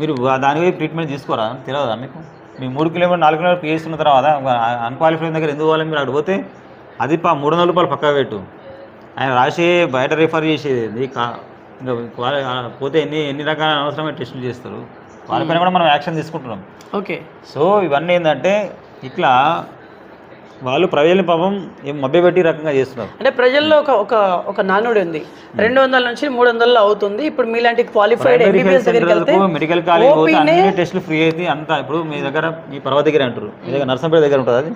మీరు వా- దాని వైపు ట్రీట్మెంట్ తీసుకోరా? తెలియదా మీకు? మీ మూడు కిలోమీటర్ నాలుగు కిలోమీటర్ పిఎస్ ఉన్న తర్వాత అన్క్వాలిఫైడ్ దగ్గర ఎందుకు పోవాలి? మీరు అక్కడ పోతే అది పా మూడు వందల రూపాయలు పక్కా పెట్టు. ఆయన రాసే బయట రిఫర్ చేసేది? కా ఇంకా పోతే ఎన్ని ఎన్ని రకాల అనవసరమైన టెస్టులు చేస్తారు? వాళ్ళపైన కూడా మనం యాక్షన్ తీసుకుంటున్నాం. ఓకే. సో ఇవన్నీ ఏంటంటే ఇట్లా వాళ్ళు ప్రజల్ని పాపం ఏం మభ్యపెట్టి రకంగా చేస్తున్నారు. అంటే ప్రజల్లో ఒక ఒక ఒక నానుడి ఉంది. రెండు వందల నుంచి మూడు వందలలో అవుతుంది. ఇప్పుడు మీలాంటి క్వాలిఫైడ్ ఎంబీబీఎస్ దగ్గరికి వెళ్తే మెడికల్ కాలేజ్ అన్ని టెస్టులు ఫ్రీ అయితే అంతా ఇప్పుడు మీ దగ్గర మీ పర్వతగిరి అంటారు. మీ దగ్గర నర్సంపేట దగ్గర ఉంటుంది అది?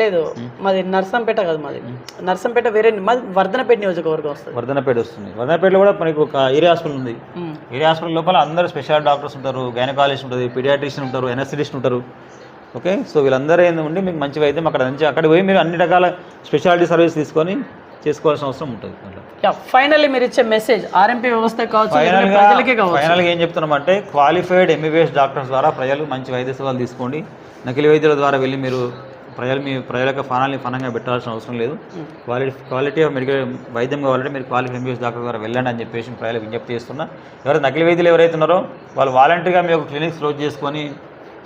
లేదు. మాది నర్సంపేట కాదు మాది. నర్సంపేట వేరే మాది వర్ధనపేట నియోజకవర్గం వస్తుంది. వర్ధనపేట వస్తుంది. వర్ధనపేటలో కూడా మనకి ఒక ఏరియా హాస్పిటల్ ఉంది. ఏరియా హాస్పిటల్ లోపల అందరూ స్పెషల్ డాక్టర్స్ ఉంటారు గైనకాలజిస్ట్ ఉంటుంది పీడియాట్రిషియన్ ఉంటారు ఎనస్థిటిస్ట్ ఉంటారు. ఓకే? సో వీళ్ళందరూ ఉండి మీకు మంచి వైద్యం అక్కడ నుంచి అక్కడ పోయి మీరు అన్ని రకాల స్పెషాలిటీ సర్వీస్ తీసుకొని చేసుకోవాల్సిన అవసరం ఉంటుంది ఫైనల్లీ మీరు ఇచ్చే మెసేజ్ ఆర్ఎంపీ వ్యవస్థ కావచ్చు ఫైనల్గా ఏం చెప్తున్నామంటే క్వాలిఫైడ్ ఎంబీబీఎస్ డాక్టర్స్ ద్వారా ప్రజలు మంచి వైద్య సేవలు తీసుకోండి. నకిలీ వైద్యుల ద్వారా వెళ్ళి మీరు ప్రజలు మీ ప్రజల యొక్క ఫనాల్ని ఫనంగా పెట్టాల్సిన అవసరం లేదు. క్వాలిటీ క్వాలిటీ ఆఫ్ మెడికల్ వైద్యం కావాలంటే మీరు క్వాలిఫైడ్ ఎంబీబీఎస్ డాక్టర్ ద్వారా వెళ్ళండి అని చెప్పేసి ప్రజలకు విజ్ఞప్తి చేస్తున్నా. ఎవరైతే నకిలీ వైద్యులు ఎవరైతే ఉన్నారో వాళ్ళు వాలంటీర్గా మీ యొక్క క్లినిక్స్ క్లోజ్ చేసుకొని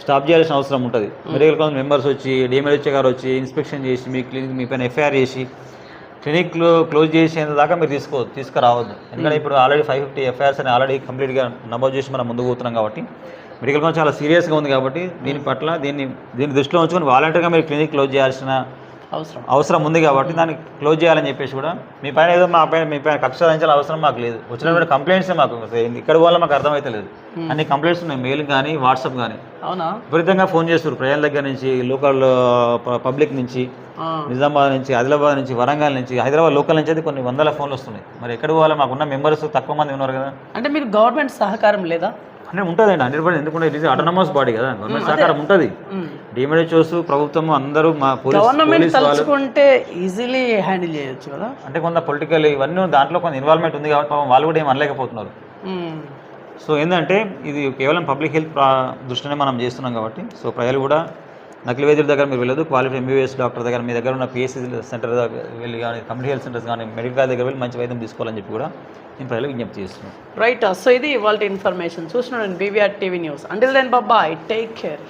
స్టాప్ చేయాల్సిన అవసరం ఉంటుంది. మెడికల్ కౌన్సిల్ మెంబర్స్ వచ్చి డిఎంఎల్హెచ్ఏ గారు వచ్చి ఇన్స్పెక్షన్ చేసి మీ క్లినిక్ మీ పైన ఎఫ్ఐఆర్ చేసి క్లినిక్లు క్లోజ్ చేసేంత దాకా మీరు తీసుకో తీసుకురావద్దు. ఎందుకంటే ఇప్పుడు ఆల్రెడీ ఫైవ్ ఫిఫ్టీ ఎఫ్ఐఆర్స్ అని ఆల్రెడీ కంప్లీట్గా నమోదు చేసి మనం ముందుకు పోతున్నాం కాబట్టి మెడికల్ కౌన్సిల్ చాలా సీరియస్గా ఉంది కాబట్టి దీని పట్ల దీన్ని దీన్ని దృష్టిలో ఉంచుకొని వాలంటీర్గా మీరు క్లినిక్ క్లోజ్ చేయాల్సిన అవసరం. అవసరం ఉంది కాబట్టి దాన్ని క్లోజ్ చేయాలని చెప్పేసి కూడా మీ పైన ఏదో మా పైన మీ పైన కక్ష సాధించాల్సిన అవసరం మాకు లేదు. వచ్చినటువంటి కంప్లైంట్స్ మాకు. ఇక్కడ వల్ల మాకు అర్థమైతే లేదు అన్ని కంప్లైంట్స్ ఉన్నాయి మెయిల్ కానీ వాట్సాప్ కానీ అవునా? విపరీతంగా ఫోన్ చేస్తారు ప్రజల దగ్గర నుంచి లోకల్ పబ్లిక్ నుంచి. నిజామాబాద్ నుంచి ఆదిలాబాద్ నుంచి వరంగల్ నుంచి హైదరాబాద్ లోకల్ నుంచి అయితే కొన్ని వందల ఫోన్లు వస్తున్నాయి. మరి ఎక్కడ పోవాలి మాకున్న మెంబర్స్ తక్కువ మంది ఉన్నారు కదా. అంటే మీరు గవర్నమెంట్ సహకారం లేదా? అంటే ఉంటుందండి హండ్రెడ్ పర్సెంట్ ఎందుకంటే ఇది అటోనమస్ బాడీ కదా గవర్నమెంట్ సహకారం ఉంటుంది. డిఎంహెచ్ఓస్ ప్రభుత్వం అందరూ మా గవర్నమెంట్ తలుచుకుంటే ఈజీలీ హ్యాండిల్ చేయొచ్చు కదా? అంటే కొంత పొలిటికల్ ఇవన్నీ దాంట్లో కొంత ఇన్వాల్వ్మెంట్ ఉంది కాబట్టి పాపం వాళ్ళు కూడా ఏం అనలేకపోతున్నారు. సో ఏంటంటే ఇది కేవలం పబ్లిక్ హెల్త్ దృష్టినే మనం చేస్తున్నాం కాబట్టి సో ప్రజలు కూడా నకిలీ వైద్యుల దగ్గర మీరు వెళ్ళదు. క్వాలిఫై ఎంబీబీఎస్ డాక్టర్ దగ్గర మీ దగ్గర ఉన్న పిఎస్సీ సెంటర్ దగ్గర వెళ్ళి కానీ కమ్యూనిటీ హెల్త్ సెంటర్స్ కానీ మెడికల్ దగ్గర వెళ్ళి మంచి వైద్యం తీసుకోవాలని చెప్పి కూడా నేను ప్రజలకు విజ్ఞప్తి చేస్తున్నాను. రైట్ సో ఇది ఇవాళ ఇన్ఫర్మేషన్ చూస్తున్నాను BVR TV news until then బాబాయ్ టేక్ కేర్